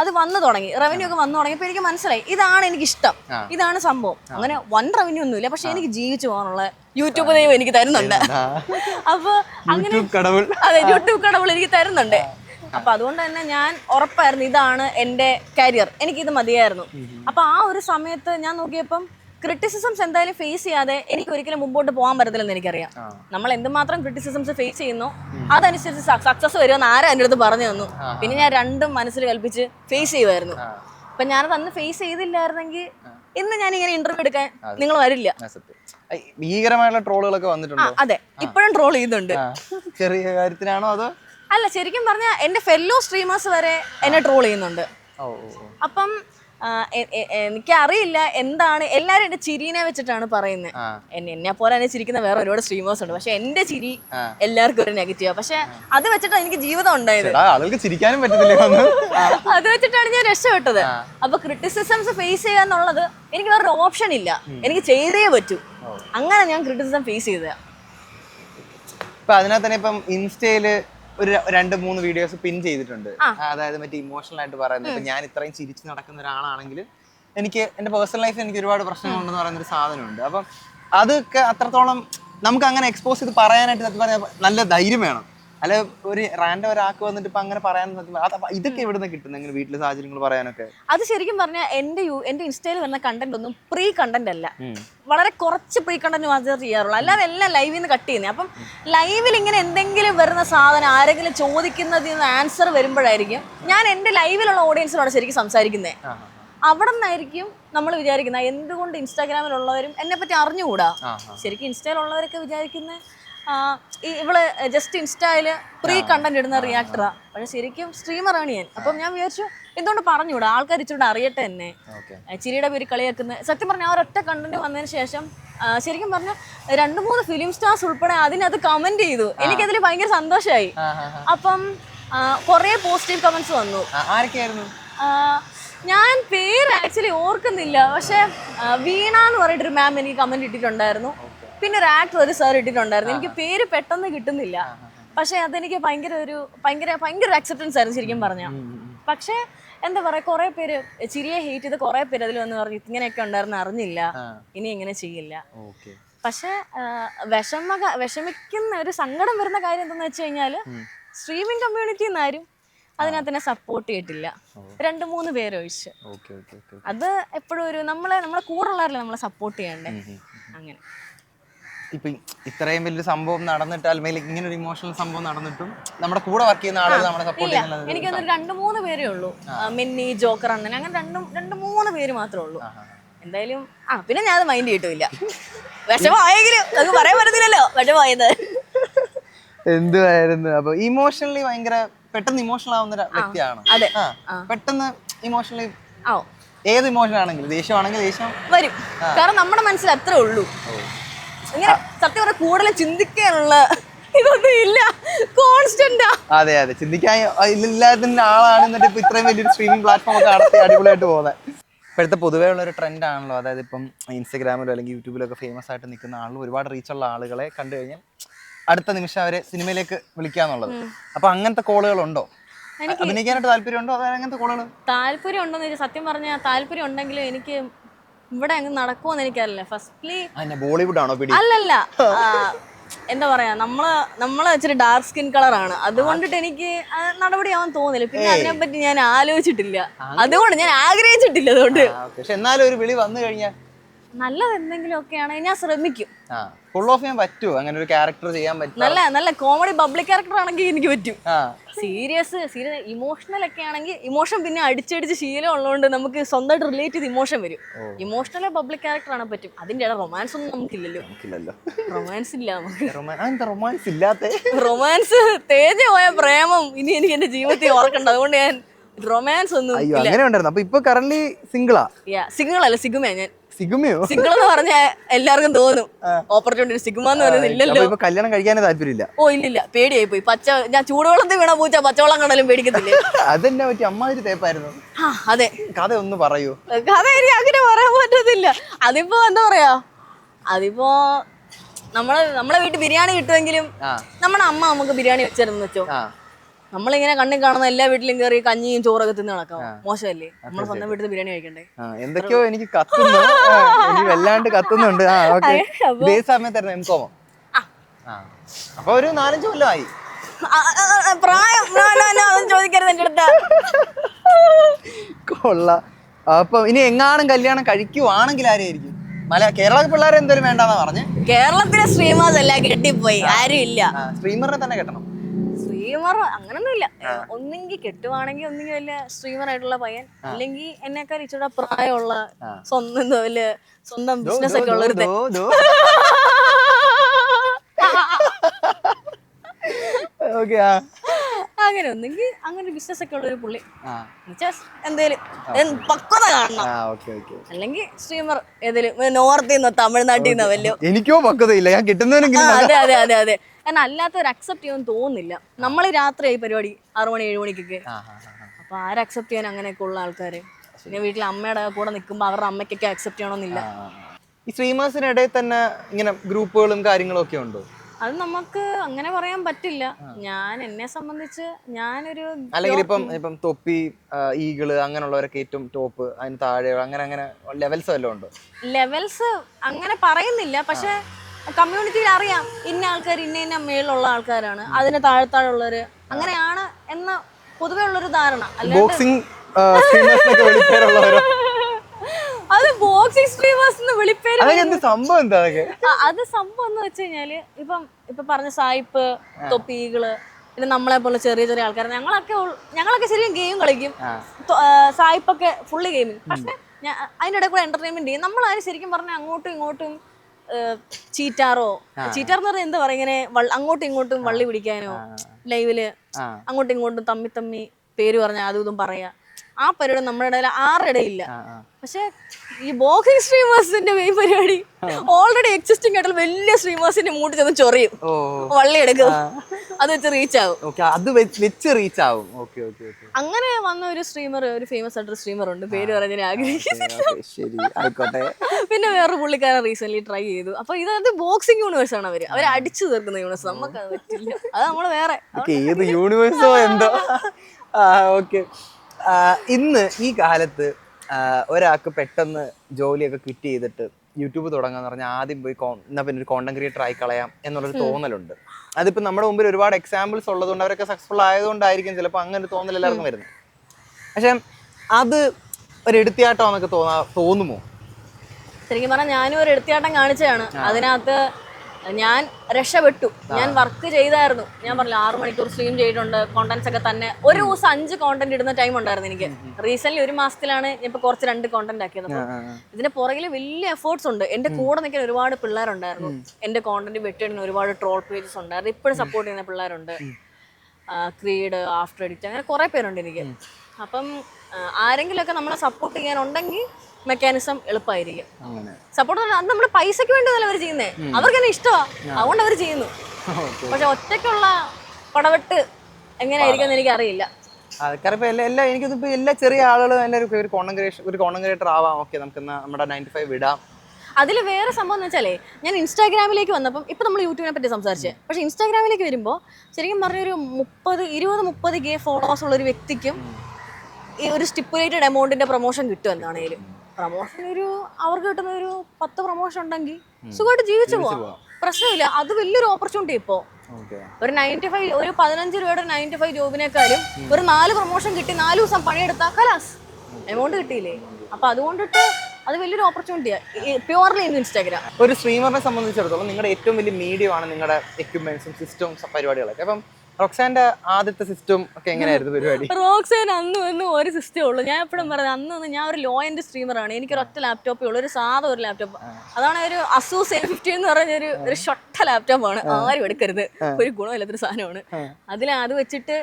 അത് വന്നു തുടങ്ങി. റവന്യൂ ഒക്കെ വന്നു തുടങ്ങിയപ്പോൾ എനിക്ക് മനസ്സിലായി. ഇതാണ് എനിക്ക് ഇഷ്ടം ഇതാണ് സംഭവം. അങ്ങനെ വൺ റവന്യൂ ഒന്നുമില്ല. പക്ഷെ എനിക്ക് ജീവിച്ചു പോകാനുള്ള യൂട്യൂബ് ദൈവം എനിക്ക് തരുന്നുണ്ട്. അപ്പൊ അങ്ങനെ അതെ യൂട്യൂബ് കടവുൾ എനിക്ക് തരുന്നുണ്ട്. അപ്പൊ അതുകൊണ്ട് തന്നെ ഞാൻ ഉറപ്പായിരുന്നു ഇതാണ് എന്റെ കരിയർ എനിക്ക് ഇത് മതിയായിരുന്നു അപ്പൊ ആ ഒരു സമയത്ത് ഞാൻ നോക്കിയപ്പം ക്രിറ്റിസിസംസ് എന്തായാലും ഫേസ് ചെയ്യാതെ എനിക്ക് ഒരിക്കലും മുമ്പോട്ട് പോകാൻ പറ്റത്തില്ലെന്ന് എനിക്കറിയാം. നമ്മൾ എന്തുമാത്രം ക്രിറ്റിസിസംസ് ഫേസ് ചെയ്യുന്നു അതനുസരിച്ച് സക്സസ് വരുമെന്ന് ആരും എന്റെ അടുത്ത് പറഞ്ഞു തന്നു. പിന്നെ ഞാൻ രണ്ടും മനസ്സിൽ കൽപ്പിച്ച് ഫേസ് ചെയ്യുമായിരുന്നു. അപ്പൊ ഞാനത് അന്ന് ഫേസ് ചെയ്തില്ലായിരുന്നെങ്കിൽ ഇന്ന് ഞാൻ ഇങ്ങനെ ഇന്റർവ്യൂ എടുക്കാൻ നിങ്ങൾ വരില്ല. ഭീകരമായുള്ള ട്രോളുകളൊക്കെ വന്നിട്ടുണ്ട്? അതെ. ഇപ്പോഴും ട്രോൾ ചെയ്യുന്നുണ്ട്. ചെറിയ കാര്യത്തിനാണോ അതോ? അല്ല ശരിക്കും പറഞ്ഞാൽ എന്റെ ഫെല്ലോ സ്ട്രീമേഴ്സ് വരെ എന്നെ ട്രോൾ ചെയ്യുന്നുണ്ട്. അപ്പം എനിക്കറിയില്ല എന്താണ് എല്ലാരും എന്റെ ചിരിനെ വെച്ചിട്ടാണ് പറയുന്നത് എന്നെ പോലെ തന്നെ ചിരിക്കുന്ന വേറെ ഒരുപാട് സ്ട്രീമേഴ്സ് ഉണ്ട്. പക്ഷെ എന്റെ ചിരി എല്ലാവർക്കും ഒരു നെഗറ്റീവാ പക്ഷെ അത് വെച്ചിട്ടാണ് എനിക്ക് ജീവിതം ഉണ്ടായത്. അത് വെച്ചിട്ടാണ് ഞാൻ രക്ഷപ്പെട്ടത്. അപ്പൊ ക്രിറ്റിസിസംസ് ഫേസ് ചെയ്യുക എന്നുള്ളത് എനിക്ക് വേറൊരു ഓപ്ഷൻ ഇല്ല. എനിക്ക് ചെയ്തേ പറ്റൂ. അങ്ങനെ ഞാൻ ക്രിറ്റിസിസം ഫേസ് ചെയ്തത്. ഇപ്പൊ അതിനകത്ത് തന്നെ ഇപ്പം ഇൻസ്റ്റയിൽ ഒരു രണ്ട് മൂന്ന് വീഡിയോസ് പിൻ ചെയ്തിട്ടുണ്ട്. അതായത് മറ്റേ ഇമോഷണൽ ആയിട്ട് പറയുന്നത്. ഇപ്പൊ ഞാൻ ഇത്രയും ചിരിച്ചു നടക്കുന്ന ഒരാളാണെങ്കിൽ എനിക്ക് എന്റെ പേഴ്സണൽ ലൈഫിൽ എനിക്ക് ഒരുപാട് പ്രശ്നങ്ങളുണ്ടെന്ന് പറയുന്ന ഒരു സാധനമുണ്ട്. അപ്പം അതൊക്കെ അത്രത്തോളം നമുക്ക് അങ്ങനെ എക്സ്പോസ് ചെയ്ത് പറയാനായിട്ട് സത്യം പറഞ്ഞാൽ നല്ല ധൈര്യം വേണം. അല്ല ഒരു റാൻഡം ഒരാൾക്ക് വന്നിട്ട് ഇപ്പൊ അങ്ങനെ പറയാൻ ഇതൊക്കെ എവിടെ നിന്ന് കിട്ടുന്നത് ഇങ്ങനെ വീട്ടിലെ സാഹചര്യങ്ങൾ പറയാനൊക്കെ? അത് ശരിക്കും പറഞ്ഞാൽ എന്റെ യു എന്റെ ഇൻസ്റ്റയിൽ വരുന്ന കണ്ടന്റ് ഒന്നും പ്രീ കണ്ടന്റ് അല്ല വളരെ കുറച്ച് പ്രീ കണ്ടന്റ് മാത്രമേ ചെയ്യാറുള്ളൂ. അല്ലാതെ എല്ലാം ലൈവിൽ നിന്ന് കട്ട് ചെയ്യുന്നത് അപ്പം ലൈവിൽ ഇങ്ങനെ എന്തെങ്കിലും വരുന്ന സാധനം ആരെങ്കിലും ചോദിക്കുന്നതിൽ നിന്ന് ആൻസർ വരുമ്പോഴായിരിക്കും ഞാൻ എന്റെ ലൈവിലുള്ള ഓഡിയൻസിനോട് ശരിക്കും സംസാരിക്കുന്നത് അവിടെ നിന്നായിരിക്കും നമ്മൾ വിചാരിക്കുന്നത് എന്തുകൊണ്ട് ഇൻസ്റ്റാഗ്രാമിലുള്ളവരും എന്നെ പറ്റി അറിഞ്ഞുകൂടാ? ശരിക്കും ഇൻസ്റ്റയിലുള്ളവരൊക്കെ വിചാരിക്കുന്നത് ഇവൾ ജസ്റ്റ് ഇൻസ്റ്റയിൽ പ്രീ കണ്ടന്റ് ഇടുന്ന റിയാക്ടറാ പക്ഷെ ശരിക്കും സ്ട്രീമറാണ് ഞാൻ. അപ്പം ഞാൻ വിചാരിച്ചു എന്തുകൊണ്ട് പറഞ്ഞുകൂടാ? ആൾക്കാർ ഇച്ചിരി അറിയട്ടെ എന്നെ. ചിരിയുടെ പേര് കളിയാക്കുന്ന. സത്യം പറഞ്ഞാൽ ആ ഒരൊറ്റ കണ്ടന്റ് വന്നതിന് ശേഷം ശരിക്കും പറഞ്ഞ രണ്ട് മൂന്ന് ഫിലിം സ്റ്റാർസ് ഉൾപ്പെടെ അതിനകത്ത് കമന്റ് ചെയ്തു. എനിക്കതിൽ ഭയങ്കര സന്തോഷമായി അപ്പം കുറേ പോസിറ്റീവ് കമന്റ്സ് വന്നു. ആരൊക്കെയായിരുന്നു? ഞാൻ പേര് ആക്ച്വലി ഓർക്കുന്നില്ല. പക്ഷെ വീണ എന്ന് പറഞ്ഞിട്ടൊരു മാം എനിക്ക് കമന്റ് ഇട്ടിട്ടുണ്ടായിരുന്നു. പിന്നെ ഒരു ആക്ടർ ഒരു സാർ ഇട്ടിട്ടുണ്ടായിരുന്നു. എനിക്ക് പേര് പെട്ടെന്ന് കിട്ടുന്നില്ല. പക്ഷെ അതെനിക്ക് ഭയങ്കര ഒരു ഭയങ്കര ഭയങ്കര അക്സെപ്റ്റൻസ് ആയിരുന്നു ശരിക്കും പറഞ്ഞ. പക്ഷെ എന്താ പറയാ കുറെ പേര് ചിരിയെ ഹേറ്റ് ചെയ്ത് കുറെ പേര് അതിൽ വന്ന് പറഞ്ഞു ഇങ്ങനെയൊക്കെ ഉണ്ടായിരുന്നു അറിഞ്ഞില്ല. ഇനി ഇങ്ങനെ ചെയ്യില്ല. പക്ഷെ വിഷമ വിഷമിക്കുന്ന ഒരു സങ്കടം വരുന്ന കാര്യം എന്താണെന്ന് വെച്ച് കഴിഞ്ഞാൽ സ്ട്രീമിംഗ് കമ്മ്യൂണിറ്റിയിൽ നിന്ന് ആരും അതിനകത്ത് തന്നെ സപ്പോർട്ട് ചെയ്തിട്ടില്ല. രണ്ട് മൂന്ന് പേരൊഴിച്ച്. ഒഴിച്ച് അത് എപ്പോഴും ഒരു നമ്മളെ നമ്മളെ കൂടെ ഉള്ളവരല്ലേ നമ്മളെ സപ്പോർട്ട് ചെയ്യണ്ടേ? അങ്ങനെ. ഇപ്പൊ ഇത്രയും വലിയൊരു സംഭവം നടന്നിട്ട് അല്ലെങ്കിൽ ഇങ്ങനെ ഒരു ഇമോഷണൽ സംഭവം നടന്നിട്ടും നമ്മുടെ കൂടെ വർക്ക് ചെയ്യുന്ന ആളുകൾ നമ്മളെ സപ്പോർട്ട് ചെയ്യുന്നത് എനിക്ക് രണ്ട് മൂന്ന് പേരേ ഉള്ളൂ. മിന്നി ജോക്കർ അങ്ങനെ. അങ്ങനെ രണ്ടും രണ്ട് മൂന്ന് പേര് മാത്രമേ ഉള്ളൂ. എന്തായാലും ആ പിന്നെ ഞാൻ അത് മൈൻഡ് ചെയ്തിട്ടില്ല. വിഷമായെങ്കിലും അത് പറയാൻ പറ്റത്തില്ലല്ലോ വിഷമായത് എന്തുവായിരുന്നു? അപ്പൊ ഇമോഷണലി ഭയങ്കര പെട്ടെന്ന് ഇമോഷണൽ ആവുന്ന വ്യക്തിയാണ്. അതെ. പെട്ടെന്ന് ഇമോഷണലി ഏത് ഇമോഷൻ ആണെങ്കിലും ദേഷ്യമാണെങ്കിൽ ദേഷ്യം വരും. കാരണം നമ്മുടെ മനസ്സിൽ അത്രേ ഉള്ളൂ. ഇങ്ങനെ സത്യം പറഞ്ഞ കൂടുതൽ ചിന്തിക്കാനുള്ള ഇതൊന്നും ഇല്ല. കോൺസ്റ്റന്റാ അതെ അതെ. ചിന്തിക്കാൻ ഇല്ലാത്തതിന്റെ ആളാണ് എന്നിട്ട് ഇപ്പൊ ഇത്രയും വലിയൊരു സ്ട്രീമിംഗ് പ്ലാറ്റ്ഫോം ഒക്കെ നടത്തി അടിപൊളിയായിട്ട് പോകുന്നത് ഇപ്പോഴത്തെ പൊതുവേ ഉള്ള ഒരു ട്രെൻഡ് ആണല്ലോ. അതായത് ഇപ്പം ഇൻസ്റ്റഗ്രാമിലോ അല്ലെങ്കിൽ യൂട്യൂബിലൊക്കെ ഫേമസ് ആയിട്ട് നിൽക്കുന്ന ആളുകൾ ഒരുപാട് റീച്ച് ഉള്ള ആളുകളെ കണ്ടു കഴിഞ്ഞാൽ അടുത്ത നിമിഷം അവരെ സിനിമയിലേക്ക് വിളിക്കാന്നുള്ളത്. അപ്പൊ അങ്ങനത്തെ കോളുകൾ ഉണ്ടോ? എനിക്ക് അഭിനയിക്കാനായിട്ട് താല്പര്യമുണ്ടോ? അതോ അങ്ങനത്തെ കോളുകൾ താല്പര്യം ഉണ്ടോന്ന് ചോദിച്ചാൽ സത്യം പറഞ്ഞാൽ താല്പര്യം ഉണ്ടെങ്കിലും എനിക്ക് ഇവിടെ അങ്ങ് നടക്കുമെന്ന് എനിക്കറിയില്ല. ഫസ്റ്റ്ലി ബോളിവുഡ് ആണോ അല്ലല്ല എന്താ പറയാ നമ്മൾ നമ്മളെ ഇച്ചിരി ഡാർക്ക് സ്കിൻ കളറാണ് അതുകൊണ്ടിട്ട് എനിക്ക് നടപടി നടപടിയാവാൻ തോന്നില്ല. പിന്നെ അതിനെ പറ്റി ഞാൻ ആലോചിച്ചിട്ടില്ല. അതുകൊണ്ട് ഞാൻ ആഗ്രഹിച്ചിട്ടില്ല അതുകൊണ്ട്. പക്ഷെ എന്നാലും ഒരു വിളി വന്നു കഴിഞ്ഞാൽ നല്ലത് എന്തെങ്കിലും ഒക്കെ ആണെങ്കിൽ ഞാൻ ശ്രമിക്കും. ഫുൾ ഓഫ് ചെയ്യാൻ പറ്റുമോ അങ്ങനെ ഒരു ക്യാരക്ടർ ചെയ്യാൻ പറ്റും നല്ല നല്ല കോമഡി പബ്ലിക് ക്യാരക്ടർ ആണെങ്കിൽ എനിക്ക് പറ്റും. സീരിയസ് സീരിയസ് ഇമോഷണൽ ഒക്കെ ആണെങ്കിൽ ഇമോഷൻ പിന്നെ അടിച്ചടിച്ച് ശീലം ഉള്ളതുകൊണ്ട് നമുക്ക് സ്വന്തമായിട്ട് റിലേറ്റ് ചെയ്ത് ഇമോഷൻ വരും. ഇമോഷണൽ പബ്ലിക് ക്യാരക്ടർ ആണ് പറ്റും? അതിന്റെ ഇടയിൽ റൊമാൻസ് ഒന്നും നമുക്കില്ലല്ലോ. റൊമാൻസ് ഇല്ല നമുക്ക്. റൊമാൻസ് ഇല്ലാത്ത? റൊമാൻസ് തേജ പോയ പ്രേമം ഇനി എനിക്ക് എന്റെ ജീവിതത്തിൽ ഓർക്കണ്ട. അതുകൊണ്ട് ഞാൻ റൊമാൻസ് ഒന്നും അങ്ങനെ ഉണ്ടായിരുന്നു. അപ്പൊ ഇപ്പൊ കറന്റ് സിംഗിളാ സിംഗിൾ അല്ല സിഗ്മ ഞാൻ. സിഗുമയോ? സിഗ്മ എന്ന് പറഞ്ഞാൽ എല്ലാവർക്കും തോന്നും. ഓപ്പർച്യൂണിറ്റി സിഗ്മ എന്ന് പറയുന്നത് ഇല്ലല്ലോ. ഇപ്പൊ കല്യാണം കഴിക്കാനേ താല്പര്യമില്ല. ഓ ഇല്ലില്ല. പേടിയായി പോയി പച്ച ഞാൻ ചൂടുവെള്ളത്തിൽ വീണ പൂച്ച പച്ചവെള്ളം കണ്ടാലും പേടിക്കത്തില്ലേ? അതെന്നെ പറ്റി അമ്മാതിരി തേപ്പായിരുന്നു. അതെ. കഥ ഒന്ന് പറയൂ. കഥ എനിക്ക് അങ്ങനെ പറയാൻ പറ്റത്തില്ല. അതിപ്പോ എന്താ പറയാ? അതിപ്പോ നമ്മളെ നമ്മളെ വീട്ടിൽ ബിരിയാണി കിട്ടുമെങ്കിലും നമ്മുടെ അമ്മ നമുക്ക് ബിരിയാണി വെച്ചിരുന്നു വെച്ചോ. നമ്മളിങ്ങനെ കണ്ണിൽ കാണുന്ന എല്ലാ വീട്ടിലും കയറി കഞ്ഞിയും ചോറൊക്കെ തിന്ന് നടക്കാം. മോശമല്ലേ? നമ്മുടെ സ്വന്തം വീട്ടിൽ ബിരിയാണി കഴിക്കണ്ടേ? എന്തൊക്കെയോ എനിക്ക് കത്തുന്നു. എനിക്ക് വല്ലാണ്ട് കത്തുന്നുണ്ട്. ആ ഓക്കെ. അപ്പൊ- ഇതേ സമയത്തായിരുന്നു എം കോമോ. ആ. ആ. അപ്പൊ ഒരു നാലഞ്ച് കൊല്ലമായി. പ്രായം. ചോദിക്കരുത് അടുത്ത്. കൊള്ള. അപ്പൊ ഇനി എങ്ങാനും കല്യാണം കഴിക്കുവാണെങ്കിൽ ആരെയായിരിക്കും മല കേരള പിള്ളേരെ എന്തായാലും വേണ്ടെന്നാ പറഞ്ഞു? കേരളത്തിലെ സ്ട്രീമേഴ്സ് എല്ലാം കെട്ടിപ്പോയി. ആരും ഇല്ല. സ്ട്രീമറിനെ തന്നെ കെട്ടണം. സ്ട്രീമർ അങ്ങനൊന്നുമില്ല. ഒന്നെങ്കിൽ കെട്ടുവാണെങ്കിൽ ഒന്നെങ്കിൽ വലിയ സ്ട്രീമർ ആയിട്ടുള്ള പയ്യൻ. അല്ലെങ്കിൽ എന്നെക്കാൾ ഇച്ചിരി പ്രായമുള്ള. സ്വന്തം എന്തോ സ്വന്തം ബിസിനസ് ഒക്കെ ഉള്ളൊരു അങ്ങനെ ഒന്നെങ്കിൽ അങ്ങനെ ബിസിനസ് ഒക്കെ ഉള്ള ഒരു പുള്ളി എന്തേലും എന്ത് പക്വത കാണണം. അല്ലെങ്കിൽ സ്ട്രീമർ ഏതെങ്കിലും നോർത്തിൽ നിന്നോ തമിഴ്നാട്ടിൽ നിന്നോ വല്ലോ. എനിക്കോ പക്വതയില്ല. ഞാൻ ആ, കിട്ടുന്നവനെങ്കിലും അതെ അതെ അതെ അതെ. കാരണം അല്ലാത്തവർ അക്സെപ്റ്റ് ചെയ്യുമെന്ന് തോന്നുന്നില്ല. നമ്മൾ രാത്രിയായി പരിപാടി ആറു മണി ഏഴ് മണിക്കൊക്കെ. അപ്പൊ ആര് അക്സെപ്റ്റ് ചെയ്യാൻ അങ്ങനെയൊക്കെ ഉള്ള ആൾക്കാര്? പിന്നെ വീട്ടിൽ അമ്മയുടെ കൂടെ നിൽക്കുമ്പോൾ അവരുടെ അമ്മയ്ക്കൊക്കെ അക്സെപ്റ്റ് ചെയ്യണമെന്നില്ല. ഈ ശ്രീമാസിനിടയിൽ തന്നെ ഇങ്ങനെ ഗ്രൂപ്പുകളും കാര്യങ്ങളും ഒക്കെ ഉണ്ടോ? അത് നമുക്ക് അങ്ങനെ പറയാൻ പറ്റില്ല. ഞാൻ എന്നെ സംബന്ധിച്ച് ഞാനൊരു അല്ലെങ്കിൽ ഇപ്പം ഇപ്പം തൊപ്പി ഈഗിൾ അങ്ങനെയുള്ളവരൊക്കെ ഏറ്റവും ടോപ്പ് അതിന് താഴെ അങ്ങനെ അങ്ങനെ ലെവൽസ് വല്ലതും ഉണ്ടോ? ലെവൽസ് അങ്ങനെ പറയുന്നില്ല. പക്ഷെ കമ്മ്യൂണിറ്റിയിൽ അറിയാം. ഇന്ന ആൾക്കാർ ഇന്ന ഇന്ന മേളിലുള്ള ആൾക്കാരാണ്. അതിന് താഴെ താഴെയുള്ളവര് അങ്ങനെയാണ് എന്ന പൊതുവെ ഉള്ളൊരു ധാരണ ബോക്സിംഗ് അത് ബോക്സിംഗ് സ്ട്രീമേഴ്സ് എന്ന് വിളിപ്പേര് അതൊക്കെ സംഭവം എന്താ അതൊക്കെ? അത് സംഭവം എന്ന് വെച്ച് കഴിഞ്ഞാൽ ഇപ്പം ഇപ്പൊ പറഞ്ഞ സായിപ്പ് തൊപ്പീകൾ പിന്നെ നമ്മളെ പോലെ ചെറിയ ചെറിയ ആൾക്കാർ ഞങ്ങളൊക്കെ ഞങ്ങളൊക്കെ ശരിക്കും ഗെയിം കളിക്കും. സായിപ്പൊക്കെ ഫുള്ള് ഗെയിമിങ് പക്ഷെ അതിന്റെ ഇടയിൽ കൂടെ എന്റർടൈൻമെന്റ് ചെയ്യും. നമ്മളാരും ശരിക്കും പറഞ്ഞാൽ അങ്ങോട്ടും ഇങ്ങോട്ടും ചീറ്റാറോ? ചീറ്റാർ എന്ന് പറഞ്ഞാൽ എന്താ പറയാ ഇങ്ങനെ അങ്ങോട്ടും ഇങ്ങോട്ടും വള്ളി പിടിക്കാനോ? ലൈവിൽ അങ്ങോട്ടും ഇങ്ങോട്ടും തമ്മി തമ്മി പേര് പറഞ്ഞ അതും ഇതും പറയാ. ആ പരിപാടി നമ്മുടെ ഇടയിൽ ആരുടെ ഇടയില്ല. പക്ഷെ ഈ ബോക്സിംഗ് സ്ട്രീമേഴ്സിന്റെ മെയിൻ പരിപാടി ഓൾറെഡി എക്സിസ്റ്റിംഗ് ആയിട്ടുള്ള വലിയ സ്ട്രീമേഴ്സിന്റെ മൂട്ട് ചെന്ന് ചൊറിയും. വള്ളി എടുക്കും. അത് വെച്ച് റീച്ച് ആവും. അത് വെച്ച് റീച്ച് ആവും. അങ്ങനെ വന്ന ഒരു സ്ട്രീമർ ഒരു ഫേമസ് ആയിട്ടൊരു സ്ട്രീമർ ഉണ്ട്. പേര് പറഞ്ഞാൽ ആഗ്രഹിക്കുന്നു പിന്നെ വേറൊരു പുള്ളിക്കാരൻ റീസെന്റ് ട്രൈ ചെയ്തു. അപ്പൊ ഇത് ബോക്സിംഗ് യൂണിവേഴ്സ് ആണ് അവർ. അവർ അടിച്ചു തീർക്കുന്ന യൂണിവേഴ്സ് നമുക്ക് അത് പറ്റില്ല. അത് നമ്മൾ വേറെ. ഏത് യൂണിവേഴ്സോ എന്തോ? ആ ഓക്കെ. ഇന്ന് ഈ കാലത്ത് ഒരാൾക്ക് പെട്ടെന്ന് ജോലിയൊക്കെ ക്വിറ്റ് ചെയ്തിട്ട് യൂട്യൂബ് തുടങ്ങാന്ന് പറഞ്ഞാൽ ആദ്യം പോയി എന്നാ പിന്നെ ഒരു കോണ്ടന്റ് ക്രിയേറ്റർ ആയി കളയാം എന്നുള്ളൊരു തോന്നലുണ്ട്. അതിപ്പോ നമ്മുടെ മുമ്പിൽ ഒരുപാട് എക്സാമ്പിൾസ് ഉള്ളതുകൊണ്ട് അവരൊക്കെ സക്സസ്ഫുൾ ആയതുകൊണ്ടായിരിക്കും ചിലപ്പോൾ അങ്ങനെ ഒരു തോന്നൽ എല്ലാവർക്കും വരുന്നത്. പക്ഷെ അത് ഒരു എടുത്തിയാട്ടമാണെന്നൊക്കെ തോന്നാ തോന്നുമോ? ശരിക്കും പറഞ്ഞാൽ ഞാനും ഒരു എടുത്തിയാട്ടം കാണിച്ചതാണ്. അതിനകത്ത് ഞാൻ രക്ഷപ്പെട്ടു. ഞാൻ വർക്ക് ചെയ്തായിരുന്നു. ഞാൻ പറഞ്ഞു ആറ് മണിക്കൂർ സ്ട്രീം ചെയ്തിട്ടുണ്ട് കോണ്ടന്റ്സ് ഒക്കെ തന്നെ. ഒരു ദിവസം അഞ്ച് കോണ്ടന്റ് ഇടുന്ന ടൈം ഉണ്ടായിരുന്നു എനിക്ക്. റീസെന്റ് ഒരു മാസത്തിലാണ് ഞാൻ ഇപ്പൊ കുറച്ച് രണ്ട് കോണ്ടന്റ് ആക്കിയത്. ഇതിന്റെ പുറകിൽ വലിയ എഫേർട്സ് ഉണ്ട്. എന്റെ കൂടെ നിൽക്കാൻ ഒരുപാട് പിള്ളേരുണ്ടായിരുന്നു. എന്റെ കോണ്ടന്റ് വെട്ടിയിടുന്ന ഒരുപാട് ട്രോൾ പേജസ് ഉണ്ടായിരുന്നു ഇപ്പോഴും സപ്പോർട്ട് ചെയ്യുന്ന പിള്ളേരുണ്ട്. ക്രീഡ് ആഫ്റ്റർ എഡിറ്റ് അങ്ങനെ കുറെ പേരുണ്ട് എനിക്ക്. അപ്പം ആരെങ്കിലും ആരെങ്കിലുമൊക്കെ നമ്മളെ സപ്പോർട്ട് ചെയ്യാനുണ്ടെങ്കിൽ മെക്കാനിസം എളുപ്പമായിരിക്കും സപ്പോർട്ട് അത് നമ്മുടെ പൈസക്ക് വേണ്ടിയല്ല അവർ ചെയ്യുന്നേ. അവർക്ക് തന്നെ ഇഷ്ടമാ അതുകൊണ്ട് അവർ ചെയ്യുന്നു. പക്ഷെ ഒറ്റയ്ക്കുള്ള പടവെട്ട് എങ്ങനെയായിരിക്കും എനിക്ക് അറിയില്ല കാരണം ഇപ്പൊ എല്ലാ എനിക്കിപ്പോ എല്ലാ ചെറിയ ആളുകളും ഒരു ഒരു കോൺഗ്രേറ്റർ ആവാം. ഓക്കെ നമുക്ക് എന്നാ നമ്മുടെ നയന്റി ഫൈവ് വിടാം. അതിൽ വേറെ സംഭവം എന്ന് വെച്ചാലേ ഞാൻ ഇൻസ്റ്റാഗ്രാമിലേക്ക് വന്നപ്പം ഇപ്പൊ നമ്മൾ യൂട്യൂബിനെ പറ്റി സംസാരിച്ചേ. പക്ഷെ ഇൻസ്റ്റാഗ്രാമിലേക്ക് വരുമ്പോൾ ശരിക്കും പറഞ്ഞൊരു മുപ്പത് ഇരുപത് മുപ്പത് ഗേ ഫോളോവേഴ്സ് ഉള്ള ഒരു വ്യക്തിക്കും ഈ ഒരു സ്റ്റിപ്പുലേറ്റഡ് എമൗണ്ടിന്റെ പ്രൊമോഷൻ കിട്ടും എന്താണേലും പ്രൊമോഷൻ ഒരു അവർക്ക് കിട്ടുന്ന ഒരു പത്ത് പ്രൊമോഷൻ ഉണ്ടെങ്കിൽ സുഖമായിട്ട് ജീവിച്ചു പോവാം. പ്രശ്നമില്ല. അത് വലിയൊരു ഓപ്പർച്യൂണിറ്റി ഇപ്പോ. ഓക്കെ. ഒരു നയന്റി ഫൈവ് ഒരു പതിനഞ്ച് രൂപയുടെ നയന്റി ഫൈവ് ജോബിനേക്കാളും ഒരു നാല് പ്രൊമോഷൻ കിട്ടി നാല് ദിവസം പണിയെടുത്താൽ കലാസ് എമൗണ്ട് കിട്ടിയില്ലേ? അപ്പൊ അതുകൊണ്ടിട്ട് അത് വലിയൊരു ഓപ്പർച്യൂണിറ്റിയാണ് പ്യുവർലി ഇൻ ഇൻസ്റ്റാഗ്രാം. ഒരു സ്ട്രീമറിനെ സംബന്ധിച്ചിടത്തോളം നിങ്ങളുടെ ഏറ്റവും വലിയ മീഡിയമാണ് നിങ്ങളുടെ എക്യുപ്മെന്റ്സും സിസ്റ്റവും പരിപാടികളൊക്കെ. അപ്പം റൊക്സാന്റെ ആദ്യത്തെ സിസ്റ്റം ഒക്കെ എങ്ങനെയായിരുന്നു പരിപാടി? റോക്സാൻ അന്ന് വന്ന് ഒരു സിസ്റ്റമേ ഉള്ളൂ. ഞാൻ എപ്പോഴും പറഞ്ഞത് അന്ന് വന്ന് ഞാൻ ഒരു ലോ എൻഡ് സ്ട്രീമറാണ് എനിക്ക് ഒറ്റ ലാപ്ടോപ്പേ ഉള്ളൂ. ഒരു സാധാ ഒരു ലാപ്ടോപ്പ് അതാണ് ഒരു അസൂസ് എ ഫിഫ്റ്റി എന്ന് പറഞ്ഞ ഒരു ഒരു ഷൊട്ട ലാപ്ടോപ്പാണ് ആരും എടുക്കരുത്. ഒരു ഗുണമില്ലാത്തൊരു സാധനമാണ്. അതിൽ അത് വെച്ചിട്ട്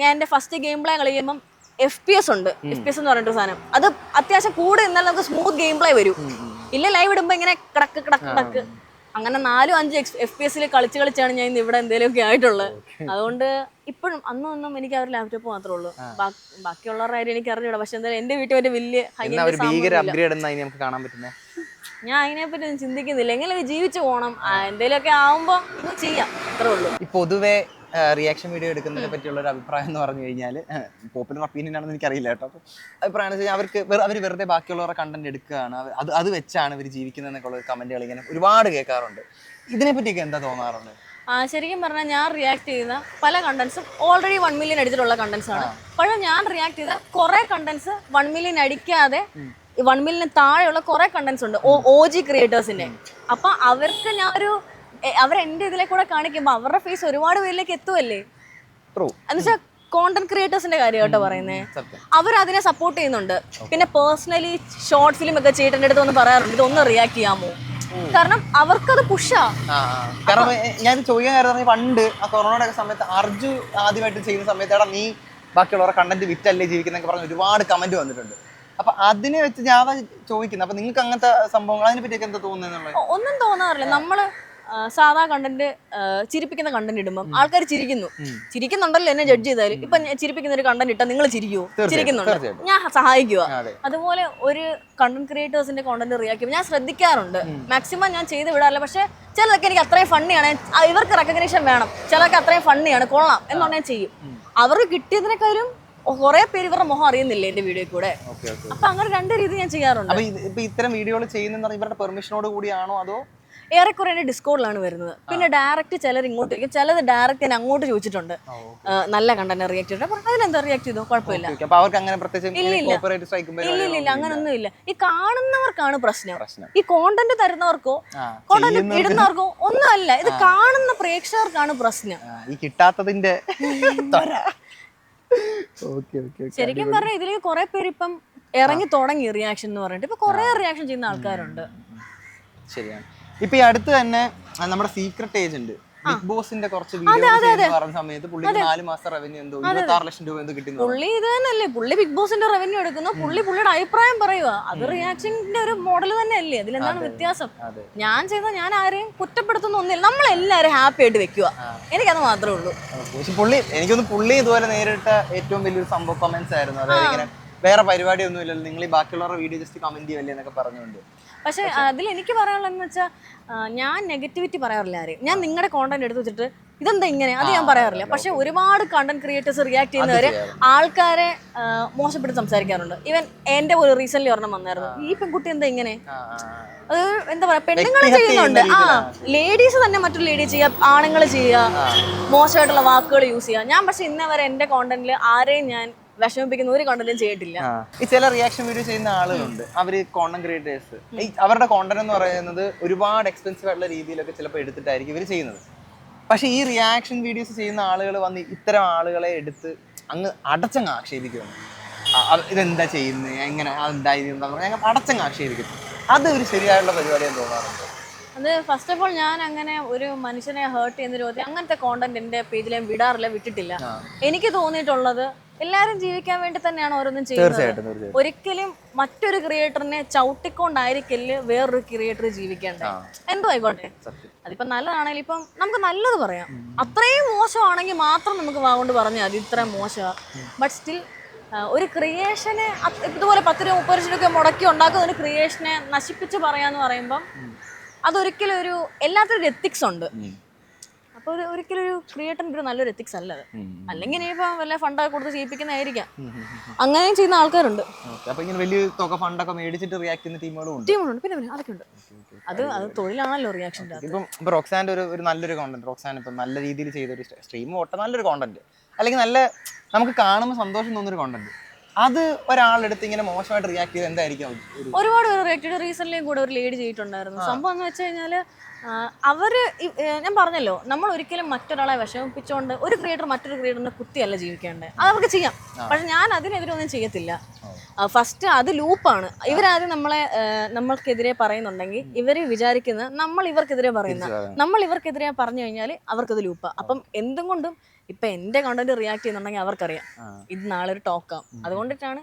ഞാൻ എന്റെ ഫസ്റ്റ് ഗെയിം പ്ലേ കളിക്കുമ്പം എഫ് പി എസ് ഉണ്ട്. എഫ് പി എസ് എന്ന് പറഞ്ഞിട്ട് സാധനം. അത് അത്യാവശ്യം കൂടെ നിന്നാൽ നമുക്ക് സ്മൂത്ത് ഗെയിം പ്ലേ വരും ഇല്ല ലൈവ് ഇടുമ്പോൾ ഇങ്ങനെ കിടക്ക് കിടക്ക് കിടക്ക്. അങ്ങനെ നാലും അഞ്ച് എക്സ് എഫ് പി എസിൽ കളിച്ച് കളിച്ചാണ് ഞാൻ ഇന്ന് ഇവിടെ എന്തെങ്കിലുമൊക്കെ ആയിട്ടുള്ളത് അതുകൊണ്ട് ഇപ്പോഴും അന്നും ഒന്നും എനിക്ക് ആ ഒരു ലാപ്ടോപ്പ് മാത്രമേ ഉള്ളൂ. ബാക്കിയുള്ളവരുടെ കാര്യം എനിക്ക് അറിഞ്ഞൂടാ. പക്ഷെ എന്തായാലും എന്റെ വീട്ടിൽ ഒരു വലിയ ഞാൻ അതിനെപ്പറ്റി ഒന്നും ചിന്തിക്കുന്നില്ല. എങ്ങനെ ജീവിച്ചു പോകണം എന്തെങ്കിലുമൊക്കെ ആവുമ്പോ ചെയ്യാം. അത്രേ ഉള്ളൂ. പൊതുവെ റിയാക്ഷൻ വീഡിയോ എടുക്കുന്നതിനെ പറ്റിയുള്ള ഒരു അഭിപ്രായം എന്ന് പറഞ്ഞു കഴിഞ്ഞാൽ പോപ്പുലർ ഒപ്പീനിയൻ ആണെന്ന് എനിക്കറിയില്ല കേട്ടോ. അഭിപ്രായം എന്ന് വെച്ചാൽ അവർക്ക് അവർ വെറുതെ ബാക്കിയുള്ളവരുടെ കണ്ടന്റ് എടുക്കുകയാണ്. അത് അത് വെച്ചാണ് ഇവർ ജീവിക്കുന്നതെന്നൊക്കെ ഉള്ള കമന്റുകൾ ഇങ്ങനെ ഒരുപാട് കേൾക്കാറുണ്ട്. ഇതിനെ പറ്റിയൊക്കെ എന്താ തോന്നാറുണ്ട് ആ, ശരിക്കും പറഞ്ഞാൽ ഞാൻ റിയാക്ട് ചെയ്യുന്ന പല കണ്ടന്റ്സും ഓൾറെഡി വൺ മില്യൺ അടിച്ചിട്ടുള്ള കണ്ടന്റ്സ് ആണ്. പക്ഷേ ഞാൻ റിയാക്ട് ചെയ്ത കുറെ കണ്ടന്റ്സ് വൺ മില്യൺ അടിക്കാതെ വൺ മില്യൺ താഴെയുള്ള കുറെ കണ്ടന്റ്സ് ഉണ്ട്. ഒ ജി ക്രിയേറ്റേഴ്സിന്റെ അപ്പൊ അവർക്ക് ഞാൻ ഒരു അവർ എന്റെ ഇതിലെ കൂടെ കാണിക്കുമ്പോൾ അവരുടെ ഫേസ് ഒരുപാട് പേരിലേക്ക് എത്തുമല്ലേ എന്നുവെച്ചാ എന്നുവെച്ചാൽ കോണ്ടന്റ് ക്രിയേറ്റേഴ്സിന്റെ കാര്യം കേട്ടോ പറയുന്നേ. അവർ അതിനെ സപ്പോർട്ട് ചെയ്യുന്നുണ്ട്. പിന്നെ പേഴ്സണലി ഷോർട്ട് ഫിലിം ഒക്കെ ചേട്ടന്റെ അടുത്ത് ഒന്ന് പറയാറുണ്ട് ഇതൊന്ന് റിയാക്ട് ചെയ്യാമോ? കാരണം അവർക്കത് പുഷാ. കാരണം ഞാൻ ചോദിക്കാൻ കാര്യം പണ്ട് ആ കൊറോണയുടെ സമയത്ത് അർജു ആദ്യമായിട്ട് ചെയ്യുന്ന സമയത്ത് എടാ നീ ബാക്കിയുള്ളവരുടെ കണ്ടന്റ് വിറ്റല്ലേ ജീവിക്കുന്നൊക്കെ പറഞ്ഞ് ഒരുപാട് കമന്റ് വന്നിട്ടുണ്ട്. അപ്പൊ അതിനെ വെച്ച് ഞാൻ ചോദിക്കുന്നത് അപ്പൊ നിങ്ങൾക്ക് അങ്ങനത്തെ സംഭവങ്ങൾ അതിനെ പറ്റിയൊക്കെ എന്താ തോന്നുന്നത് ഒന്നും തോന്നാറില്ല. നമ്മൾ സാധാ കണ്ടന്റ് ചിരിപ്പിക്കുന്ന കണ്ടന്റ് ഇടുമ്പോൾ ആൾക്കാർ ചിരിക്കുന്നു. ചിരിക്കുന്നുണ്ടല്ലോ എന്നെ ജഡ്ജ് ചെയ്താലും. ഇപ്പൊ ചിരിപ്പിക്കുന്ന ഒരു കണ്ടന്റ് ഇട്ടാൽ നിങ്ങൾ ചിരിക്കുവോ? ചിരിക്കുന്നുണ്ട്? ഞാൻ സഹായിക്കുക അതുപോലെ ഒരു കണ്ടന്റ് ക്രിയേറ്റേഴ്സിന്റെ കോണ്ടന്റ് റിയാക്ട് ചെയ്യുമ്പോൾ ഞാൻ ശ്രദ്ധിക്കാറുണ്ട്. മാക്സിമം ഞാൻ ചെയ്ത് വിടാറില്ല. പക്ഷെ ചിലതൊക്കെ എനിക്ക് അത്രയും ഫണ്ണിയാണ് ഇവർക്ക് റെക്കഗ്നേഷൻ വേണം. ചിലർക്ക് അത്രയും ഫണ്ണിയാണ് കൊള്ളാം എന്ന് ഞാൻ ചെയ്യും. അവർക്ക് കിട്ടിയതിനേക്കാളും കുറെ പേര് ഇവരുടെ മുഖം അറിയുന്നില്ല എന്റെ വീഡിയോ കൂടെ? അപ്പൊ അങ്ങനെ രണ്ട് രീതി ഞാൻ ചെയ്യാറുണ്ട്. ഇത്തരം വീഡിയോകൾ ചെയ്യുന്ന ഇവരുടെ പെർമിഷനോട് കൂടിയാണോ അതോ ഏറെക്കുറെ എന്റെ ഡിസ്കോഡിലാണ് വരുന്നത്. പിന്നെ ഡയറക്റ്റ് ചിലർ ഇങ്ങോട്ട് ചോദിക്കും. ചിലത് ഡയറക്റ്റ് ഞാൻ അങ്ങോട്ട് ചോദിച്ചിട്ടുണ്ട്. നല്ല കണ്ടന്റ് റിയാക്ട് ചെയ്തിട്ട് അപ്പോൾ അതിലെന്താ റിയാക്ട് ചെയ്തോ? കുഴപ്പമില്ല. ഇല്ല, ഇല്ല. അങ്ങനൊന്നും ഇല്ല. ഈ കാണുന്നവർക്കാണ് പ്രശ്നം. ഈ കോണ്ടന്റ് തരുന്നവർക്കോ കോണ്ടന്റ് ഇടുന്നവർക്കോ ഒന്നുമല്ല. ഇത് കാണുന്ന പ്രേക്ഷകർക്കാണ് പ്രശ്നം. ഈ കിട്ടാത്തതിന്റെ ശരിക്കും പറഞ്ഞാൽ ഇതിലേക്ക് കുറെ പേര് ഇപ്പം ഇറങ്ങി തുടങ്ങി റിയാക്ഷൻ എന്ന് പറഞ്ഞിട്ട് ഇപ്പൊ കുറെ റിയാക്ഷൻ ചെയ്യുന്ന ആൾക്കാരുണ്ട്. ശരിയാണ്. ഇപ്പൊ ഈ അടുത്ത് തന്നെ നമ്മുടെ സീക്രട്ട് ഏജന്റ് ബിഗ് ബോസിന്റെ കുറച്ച് വീഡിയോ പറഞ്ഞ സമയത്ത് പുള്ളി നാല് മാസം റവന്യൂ എന്തോ ഇരുപത്തി ആറ് ലക്ഷം രൂപ എന്തോ കിട്ടി പുള്ളി ഇത് തന്നെയല്ലേ? പുള്ളി ബിഗ് ബോസിന്റെ റവന്യൂ എടുക്കുന്നു. പുള്ളി പുള്ളിയുടെ അഭിപ്രായം പറയുക. അത് റിയാക്ഷന്റെ ഒരു മോഡൽ തന്നെ തന്നെയല്ലേ? അതിലെന്താണ് വ്യത്യാസം? ഞാൻ ചെയ്ത ഞാൻ ആരെയും കുറ്റപ്പെടുത്തുന്ന ഒന്നില്ല നമ്മളെല്ലാരും ഹാപ്പി ആയിട്ട് വെക്കുക. എനിക്കത് മാത്രമേ ഉള്ളൂ. പുള്ളി എനിക്കൊന്ന് പുള്ളി ഇതുപോലെ നേരിട്ട ഏറ്റവും വലിയൊരു സംഭവം കമന്റ്സ് ആയിരുന്നു. അതായത് ഇങ്ങനെ വേറെ പരിപാടി ഒന്നും ഇല്ലല്ലോ നിങ്ങൾ ഈ ബാക്കിയുള്ളവരുടെ വീഡിയോ ജസ്റ്റ് കമന്റ് ചെയ്യല്ലേ എന്നൊക്കെ പറഞ്ഞുകൊണ്ട്. പക്ഷെ അതിൽ എനിക്ക് പറയാനുള്ളതെന്ന് വെച്ചാൽ ഞാൻ നെഗറ്റിവിറ്റി പറയാറില്ല ആരെയും. ഞാൻ നിങ്ങളുടെ കോണ്ടന്റ് എടുത്ത് വെച്ചിട്ട് ഇതെന്താ ഇങ്ങനെ? അത് ഞാൻ പറയാറില്ല. പക്ഷെ ഒരുപാട് കണ്ടന്റ് ക്രിയേറ്റേഴ്സ് റിയാക്ട് ചെയ്യുന്നവര് ആൾക്കാരെ മോശപ്പെട്ട് സംസാരിക്കാറുണ്ട്. ഈവൻ എന്റെ ഒരു റീസെന്റ് ഒരെണ്ണം വന്നായിരുന്നു. ഈ പെൺകുട്ടി എന്താ ഇങ്ങനെ. അത് എന്താ പറയാ പെണ്ണുങ്ങൾ ചെയ്യുന്നുണ്ട്. ആ ലേഡീസ് തന്നെ മറ്റൊരു ലേഡി ചെയ്യുക ആണുങ്ങൾ ചെയ്യുക മോശമായിട്ടുള്ള വാക്കുകൾ യൂസ് ചെയ്യുക. ഞാൻ പക്ഷെ ഇന്നേ വരെ എന്റെ കോണ്ടന്റിൽ ആരെയും ഞാൻ വിഷമിപ്പിക്കുന്ന ഒരു കോണ്ടന്റും ചെയ്തിട്ടില്ല. ഈ ചില റിയാക്ഷൻ വീഡിയോ ചെയ്യുന്ന ആളുകളുണ്ട്. അവർ കോണ്ടന്റ് ക്രിയേറ്റേഴ്സ് അവരുടെ കോണ്ടന്റ് എന്ന് പറയുന്നത് ഒരുപാട് എക്സ്പെൻസീവ് ആയിട്ടുള്ള രീതിയിലൊക്കെ ചിലപ്പോൾ എടുത്തിട്ടായിരിക്കും ഇവർ ചെയ്യുന്നത്. പക്ഷെ ഈ റിയാക്ഷൻ വീഡിയോസ് ചെയ്യുന്ന ആളുകൾ വന്ന് ഇത്തരം ആളുകളെ എടുത്ത് അങ്ങ് അടച്ചങ്ങ് ആക്ഷേപിക്കുന്നു ഇതെന്താ ചെയ്യുന്നത് എങ്ങനെ? അതെന്താ ഇത് അടച്ചങ്ങ് ആക്ഷേപിക്കുന്നു. അത് ഒരു ശരിയായുള്ള പരിപാടിയാണ് തോന്നാറുണ്ട്. അത് ഫസ്റ്റ് ഓഫ് ഓൾ ഞാൻ അങ്ങനെ ഒരു മനുഷ്യനെ ഹേർട്ട് ചെയ്യുന്ന രൂപത്തിൽ അങ്ങനത്തെ കോണ്ടന്റ് എന്റെ പേജിലേയും വിടാറില്ല വിട്ടിട്ടില്ല. എനിക്ക് തോന്നിയിട്ടുള്ളത് എല്ലാരും ജീവിക്കാൻ വേണ്ടി തന്നെയാണ് ഓരോന്നും ചെയ്യുന്നത്. ഒരിക്കലും മറ്റൊരു ക്രിയേറ്ററിനെ ചവിട്ടിക്കൊണ്ടായിരിക്കില്ല വേറൊരു ക്രിയേറ്റർ ജീവിക്കേണ്ടത്. എന്തോ ആയിക്കോട്ടെ. അതിപ്പോ നല്ലതാണെങ്കിൽ ഇപ്പം നമുക്ക് നല്ലത് പറയാം. അത്രയും മോശമാണെങ്കിൽ മാത്രം നമുക്ക് വാഗോണ്ട് പറഞ്ഞാൽ മതി ഇത്രയും മോശമാണ് ബട്ട് സ്റ്റിൽ ഒരു ക്രിയേഷനെ ഇതുപോലെ പത്ത് രൂപ മുപ്പത് ലക്ഷം രൂപ മുടക്കി ഉണ്ടാക്കുന്ന ഒരു ക്രിയേഷനെ നശിപ്പിച്ച് പറയാന്ന് പറയുമ്പം അതൊരിക്കലും ഒരു എല്ലാത്തിനും ഒരു എത്തിക്സ് ഉണ്ട്. അപ്പൊ ഒരു ഒരിക്കലും ഒരു ക്രിയേറ്റർ ഒരു നല്ലൊരു എത്തിക്സ് അല്ല അത് അല്ലെങ്കിൽ ഇനിയിപ്പോ വല്ല ഫണ്ടൊക്കെ കൊടുത്ത് ചെയ്യിപ്പിക്കുന്നതായിരിക്കാം. അങ്ങനെയും ചെയ്യുന്ന ആൾക്കാരുണ്ട്. ഓക്കെ അപ്പൊ ഇങ്ങനെ വലിയ തുക ഫണ്ടൊക്കെ മേടിച്ചിട്ട് റിയാക്ട് ചെയ്യുന്ന ടീമുകളും ടീമുണ്ട് പിന്നെ പിന്നെ അതൊക്കെ ഉണ്ട്. അത് അത് തൊഴിലാണല്ലോ റിയാക്ഷന്റെ അത് ഇപ്പം ഇപ്പൊ റോക്സാന്റെ ഒരു ഒരു നല്ലൊരു കോണ്ടന്റ് റോക്സാൻ ഇപ്പം നല്ല രീതിയിൽ ചെയ്ത ഒരു സ്ട്രീം ഓട്ട നല്ലൊരു കോണ്ടന്റ് അല്ലെങ്കിൽ നല്ല നമുക്ക് കാണുമ്പോൾ സന്തോഷം തോന്നുന്ന ഒരു കോണ്ടന്റ് അത് ഒരാളെടുത്ത് ഇങ്ങനെ മോശമായിട്ട് റിയാക്ട് ചെയ്ത് എന്തായിരിക്കും ഒരു ഒരുപാട് പേര് ചെയ്ത്. റീസെന്റ് കൂടെ ഒരു ലേഡി ചെയ്തിട്ടുണ്ടായിരുന്നു. സംഭവം എന്ന് വെച്ച് കഴിഞ്ഞാൽ ഏ, ഞാൻ പറഞ്ഞല്ലോ നമ്മൾ ഒരിക്കലും മറ്റൊരാളെ വിഷമിപ്പിച്ചുകൊണ്ട് ഒരു ക്രിയേറ്റർ മറ്റൊരു ക്രിയേറ്ററിനെ കുത്തിയല്ല ജീവിക്കേണ്ടത്. അത് അവർക്ക് ചെയ്യാം. പക്ഷെ ഞാൻ അതിനെതിരെ ഒന്നും ചെയ്യത്തില്ല ഫസ്റ്റ് അത് ലൂപ്പാണ് ഇവരാദ്യം നമ്മളെ നമ്മൾക്കെതിരെ പറയുന്നുണ്ടെങ്കിൽ ഇവർ വിചാരിക്കുന്നത് നമ്മൾ ഇവർക്കെതിരെ പറയുന്ന നമ്മൾ ഇവർക്കെതിരെ പറഞ്ഞു കഴിഞ്ഞാൽ അവർക്കത് ലൂപ്പാണ് അപ്പം എന്തും കൊണ്ടും ഇപ്പൊ എന്റെ കണ്ടന്റ് റിയാക്ട് ചെയ്യുന്നുണ്ടെങ്കിൽ അവർക്കറിയാം. ഇത് നാളെ ഒരു ടോക്കാം അതുകൊണ്ടിട്ടാണ്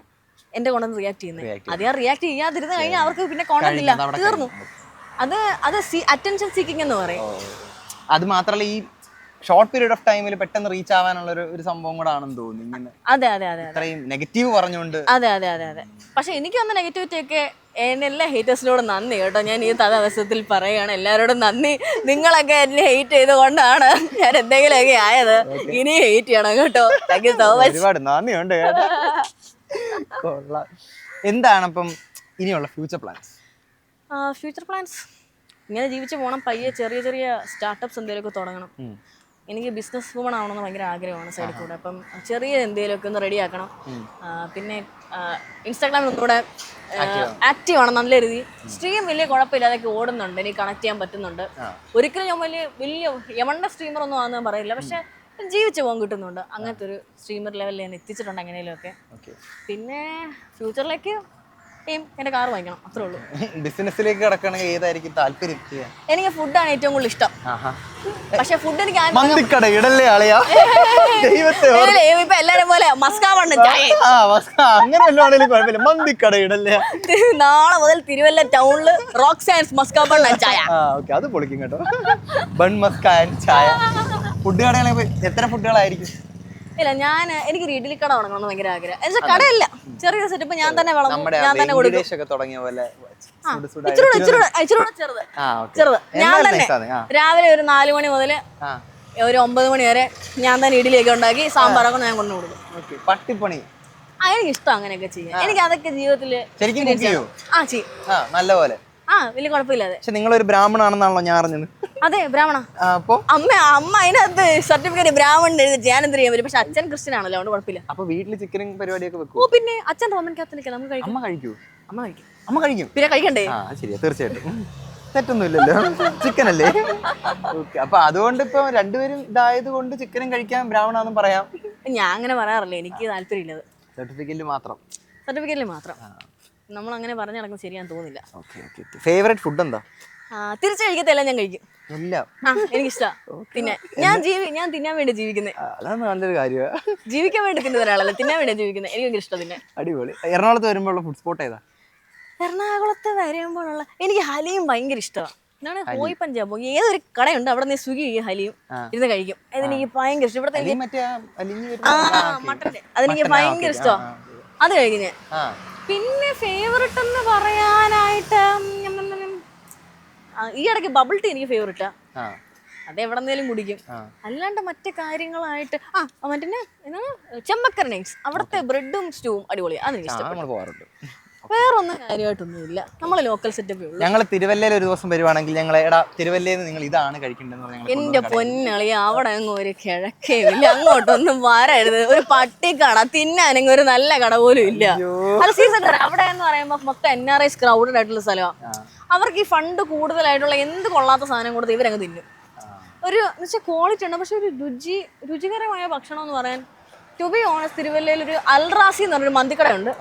എന്റെ കോണ്ടന്റ് റിയാക്ട് ചെയ്യുന്നത്. അത് ഞാൻ റിയാക്ട് ചെയ്യാതിരുന്ന് കഴിഞ്ഞാൽ അവർക്ക് പിന്നെ കോണ്ടന്റ് ഇല്ല. തീർന്നു. അത് അത് അറ്റൻഷൻ സീക്കിംഗ് എന്ന് പറയും. അത് മാത്രമല്ല ഈ ഷോർട്ട് പീരീഡ് ഓഫ് ടൈമിൽ പെട്ടെന്ന് റീച്ച് ആവാനുള്ള ഒരു ഒരു സംഭവം കൂടെ ആണെന്ന് തോന്നുന്നു. ഇങ്ങനെ അതെ അതെ അതെ ഇത്രയും നെഗറ്റീവ് പറഞ്ഞുകൊണ്ട്. അതെ അതെ അതെ അതെ. പക്ഷെ എനിക്ക് വന്ന നെഗറ്റിവിറ്റി ഒക്കെ എല്ലാ ഹേറ്റേഴ്സിനോടും നന്ദി കേട്ടോ. ഞാൻ ഈ തഥ അവസരത്തിൽ പറയുകയാണ് എല്ലാവരോടും നന്ദി. നിങ്ങളൊക്കെ എന്നെ ഹെയ്റ്റ് ചെയ്തുകൊണ്ടാണ് ഞാൻ എന്തെങ്കിലുമൊക്കെ ആയത്. ഇനി ഹെയ്റ്റ് ചെയ്യണം കേട്ടോ. താങ്ക് യു സോ മച്ച് ഒരുപാട് നന്ദിയുണ്ട് എന്താണ് അപ്പം ഇനിയുള്ള ഫ്യൂച്ചർ പ്ലാൻസ് ഫ്യൂച്ചർ പ്ലാൻസ് ഇങ്ങനെ ജീവിച്ച് പോകണം പയ്യെ ചെറിയ ചെറിയ സ്റ്റാർട്ടപ്സ് എന്തെങ്കിലുമൊക്കെ തുടങ്ങണം. എനിക്ക് ബിസിനസ് വുമൺ ആവണമെന്ന് ഭയങ്കര ആഗ്രഹമാണ് സൈഡിൽ കൂടെ. അപ്പം ചെറിയ എന്തെങ്കിലുമൊക്കെ ഒന്ന് റെഡി ആക്കണം. പിന്നെ ഇൻസ്റ്റാഗ്രാമിൽ ഒന്നുകൂടെ ആക്റ്റീവ് ആണ് നല്ല രീതി സ്ട്രീം വലിയ കുഴപ്പമില്ലാതൊക്കെ ഓടുന്നുണ്ട്. എനിക്ക് കണക്ട് ചെയ്യാൻ പറ്റുന്നുണ്ട്. ഒരിക്കലും ഞാൻ വലിയ വലിയ യമണ്ട സ്ട്രീമർ ഒന്നും ആണെന്ന് പറയില്ല. പക്ഷെ ജീവിച്ച് പോകാൻ കിട്ടുന്നുണ്ട്. അങ്ങനത്തെ ഒരു സ്ട്രീമർ ലെവലിൽ ഞാൻ എത്തിച്ചിട്ടുണ്ട് അങ്ങനെയൊക്കെ. പിന്നെ ഫ്യൂച്ചറിലേക്ക് ടീം എന്റെ കാർ വാങ്ങിക്കണം അത്രേ ഉള്ളൂ. ബിസിനസ്സിലേക്ക് കിടക്കണമെങ്കിൽ ഏതായിരിക്കും താല്പര്യം? എനിക്ക് ഫുഡാണ് ഏറ്റവും കൂടുതൽ ഇഷ്ടം. പക്ഷെ ഫുഡ് എനിക്ക് മന്തിക്കട ഇടല്ലേ ആളെയാ ദൈവത്തെ ഇപ്പൊ എല്ലാരും പോലെ മസ്ക അങ്ങനെ വല്ലതും ആണെങ്കിലും കുഴപ്പമില്ല. മന്തിക്കട ഇടല്ലേ? നാളെ മുതൽ തിരുവല്ല ടൗണിൽ റോക്ക് സയൻസ് ബൺ ചായ. ഓക്കെ അത് പൊളിക്കും കേട്ടോ. ബൺ മസ്കാൻ ചായ. ഫുഡ് കടകളെ എത്ര ഫുഡുകളായിരിക്കും? ഇല്ല ഞാൻ എനിക്ക് ഒരു ഇഡ്ഡലി കട തുടങ്ങണമെന്ന് ഭയങ്കര ആഗ്രഹം. എന്നുവെച്ചാൽ കടയല്ല ചെറിയ സെറ്റപ്പ് ഞാൻ തന്നെ വളർന്നു ഞാൻ തന്നെ കൊടുക്കും. ഇച്ചിരൂടെ ഇച്ചിരൂടെ ഇച്ചിരൂടെ ചെറുത്. ചെറുത്. ഞാൻ തന്നെ. രാവിലെ ഒരു നാലു മണി മുതൽ ഒരു ഒമ്പത് മണി വരെ ഞാൻ തന്നെ ഇഡ്ഡലിയൊക്കെ ഉണ്ടാക്കി സാമ്പാറൊക്കെ ഞാൻ കൊണ്ടു കൊടുക്കും. പട്ടിപ്പണി. ആ എനിക്ക് ഇഷ്ടം അങ്ങനെയൊക്കെ ചെയ്യാം എനിക്ക് അതൊക്കെ ജീവിതത്തിൽ ആ ചെയ്യും. ആ നല്ല പോലെ ആ വലിയ കുഴപ്പമില്ലാതെ പക്ഷെ നിങ്ങളൊരു ബ്രാഹ്മണാണെന്നാണല്ലോ ഞാൻ അറിഞ്ഞത്. അതെ ബ്രാഹ്മണ. അപ്പോ? അമ്മ അമ്മ അതിനകത്ത് സർട്ടിഫിക്കറ്റ് ബ്രാഹ്മണൻ എഴുതി ഞാൻ എന്ത് ചെയ്യാൻ പറ്റും? പക്ഷെ അച്ഛൻ ക്രിസ്ത്യൻ ആണല്ലോ അതുകൊണ്ട് കുഴപ്പമില്ല. അപ്പൊ വീട്ടിൽ ചിക്കനും പരിപാടിയൊക്കെ വെക്കും ഓ പിന്നെ അച്ഛൻ റോമൻ കാത്തലിക്ക നമുക്ക് കഴിക്കാം. അമ്മ കഴിക്കൂ. അമ്മ കഴിക്കും. അമ്മ കഴിക്കും. പിന്നെ കഴിക്കണ്ടേ? ആ ശരിയാ തീർച്ചയായിട്ടും. തെറ്റൊന്നുമില്ലല്ലോ. ചിക്കൻ അല്ലേ ഓക്കെ അപ്പൊ അതുകൊണ്ട് ഇപ്പൊ രണ്ടുപേരും ഇതായത് കൊണ്ട് ചിക്കനും കഴിക്കാം ബ്രാഹ്മണാന്നും പറയാം. ഞാൻ അങ്ങനെ പറയാറില്ല എനിക്ക് താല്പര്യമില്ലത് സർട്ടിഫിക്കറ്റിൽ മാത്രം. സർട്ടിഫിക്കറ്റിൽ മാത്രം. നമ്മൾ അങ്ങനെ പറഞ്ഞു നടക്കുന്നത് ശരിയാന്ന് തോന്നില്ല ഓക്കേ ഓക്കേ ഫേവറേറ്റ് ഫുഡ് എന്താ? തിരിച്ച് കഴിക്കത്തെല്ലാം ഞാൻ കഴിക്കും. എല്ലാം എനിക്കിഷ്ടാ. പിന്നെ ഞാൻ ജീവി ഞാൻ തിന്നാൻ വേണ്ടി ജീവിക്കുന്നത് നല്ലൊരു കാര്യമാണ് ജീവിക്കാൻ വേണ്ടി തിന്നുന്ന ഒരാളല്ല തിന്നാൻ വേണ്ടി ജീവിക്കുന്നത് എനിക്ക് ഇഷ്ടം പിന്നെ അടിപൊളി. എറണാകുളത്ത് വരുമ്പോഴുള്ള ഫുഡ് സ്പോട്ട് ഏതാ? എറണാകുളത്ത് വരുമ്പോഴുള്ള എനിക്ക് ഹലീം ഭയങ്കര ഇഷ്ടമാണ് എന്താണ്? ഹോയ് പഞ്ചാബ് ഏതൊരു കടയുണ്ട് അവിടെ നിന്ന് സുഖി ഹലീം ഹലിയും ഇരുന്ന് കഴിക്കും. അതെനിക്ക് ഭയങ്കര ഇഷ്ടം. ഇവിടുത്തെ. മട്ടന്റെ അതെനിക്ക് ഭയങ്കര. ഇഷ്ടമാണ് അത് കഴിക്കുന്നേ ആ. പിന്നെ ഫേവററ്റ് എന്ന് പറയാനായിട്ട് ഈ ഇടയ്ക്ക് ബബിൾ ടീ എനിക്ക് ഫേവററ്റാ ആ. അത് എവിടെന്നേലും കുടിക്കും. അല്ലാണ്ട് മറ്റു കാര്യങ്ങളായിട്ട് ആ മറ്റേ ചെമ്പക്കര നൈറ്റ്സ് അവിടുത്തെ ബ്രെഡും സ്റ്റൂവും അടിപൊളിയാണ് അതെനിക്ക് ആ ഇഷ്ടം നമ്മൾ പോകാറുണ്ട്. വേറൊന്നും കാര്യമായിട്ടൊന്നും ഇല്ല നമ്മൾ ലോക്കൽ സെറ്റപ്പേ ഉള്ളൂ. ഞങ്ങൾ തിരുവല്ലയിൽ ഒരു ദിവസം വരുവാണെങ്കിൽ ഞങ്ങൾ എടാ തിരുവല്ലയിൽ നിന്ന് നിങ്ങൾ ഇതാണ് കഴിക്കേണ്ടത് എന്റെ പൊന്നളി അവിടെ അങ്ങ് ഒരു കിഴക്കേ ഇല്ല. അങ്ങോട്ടൊന്നും വരരുത്. ഒരു പട്ടിക്കട തിന്നാനെങ്കിൽ ഒരു നല്ല കട പോലും ഇല്ല. അല്ല സീസൺ അവിടെ എന്ന് പറയുമ്പോൾ മൊത്തം എൻ ആർ ഐസ് ക്രൗഡഡ് ആയിട്ടുള്ള സ്ഥലമാണ് അവർക്ക് ഈ ഫണ്ട് കൂടുതലായിട്ടുള്ള എന്ത് കൊള്ളാത്ത സാധനം കൊടുത്ത് ഇവരങ്ങ് തിന്നും. ഒരു പക്ഷെ ക്വാളിറ്റി ഉണ്ട്. പക്ഷെ ഒരു രുചി രുചികരമായ ഭക്ഷണം എന്ന് പറയാൻ ടു ബി ഓണസ് തിരുവല്ലയിൽ ഒരു അൽറാസി എന്ന് പറഞ്ഞൊരു മന്തിക്കടയുണ്ട്.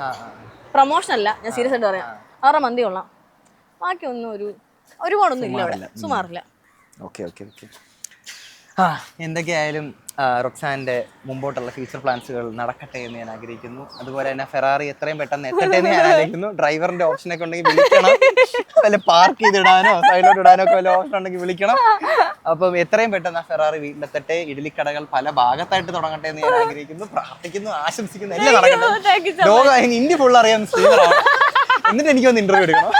പ്രൊമോഷൻ അല്ല ഞാൻ സീരിയസ് ആയിട്ട് പറയാം. ആറ് മന്തി കൊള്ളാം. ബാക്കിയൊന്നും ഒരു ഒരുപാടൊന്നും ഇല്ല അവിടെ. സുമാറില്ല ഓക്കെ ഓക്കെ ഓക്കെ. ആ എന്തൊക്കെയായാലും റൊക്സാന്റെ മുമ്പോട്ടുള്ള ഫ്യൂച്ചർ പ്ലാൻസുകൾ നടക്കട്ടെ എന്ന് ഞാൻ ആഗ്രഹിക്കുന്നു. അതുപോലെ തന്നെ ഫെറാറി എത്രയും പെട്ടെന്ന് എത്തട്ടെ എന്ന് ഞാൻ ആഗ്രഹിക്കുന്നു. ഡ്രൈവറിന്റെ ഓപ്ഷനൊക്കെ ഉണ്ടെങ്കിൽ വിളിക്കണം. വല്ല പാർക്ക് ചെയ്തിടാനോ സൈഡിലോട്ട് ഇടാനോ ഒക്കെ വല്ല ഓപ്ഷൻ ഉണ്ടെങ്കിൽ വിളിക്കണം. അപ്പം എത്രയും പെട്ടെന്ന് ആ ഫെറാറി വീട്ടിലെത്തട്ടെ. ഇഡലിക്കടകൾ പല ഭാഗത്തായിട്ട് തുടങ്ങട്ടെ എന്ന് ഞാൻ ആഗ്രഹിക്കുന്നു. പ്രാർത്ഥിക്കുന്നു ആശംസിക്കുന്നു. എല്ലാം നടക്കട്ടെ ലോകം ഇന്ത്യ ഫുൾ അറിയാവുന്ന സ്ത്രീകളാണ് എന്നിട്ട് എനിക്കൊന്ന് ഇന്റർവ്യൂ എടുക്കണം?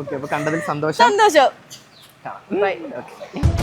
ഓക്കെ അപ്പൊ കണ്ടതിൽ സന്തോഷം. സന്തോഷം. ഓക്കെ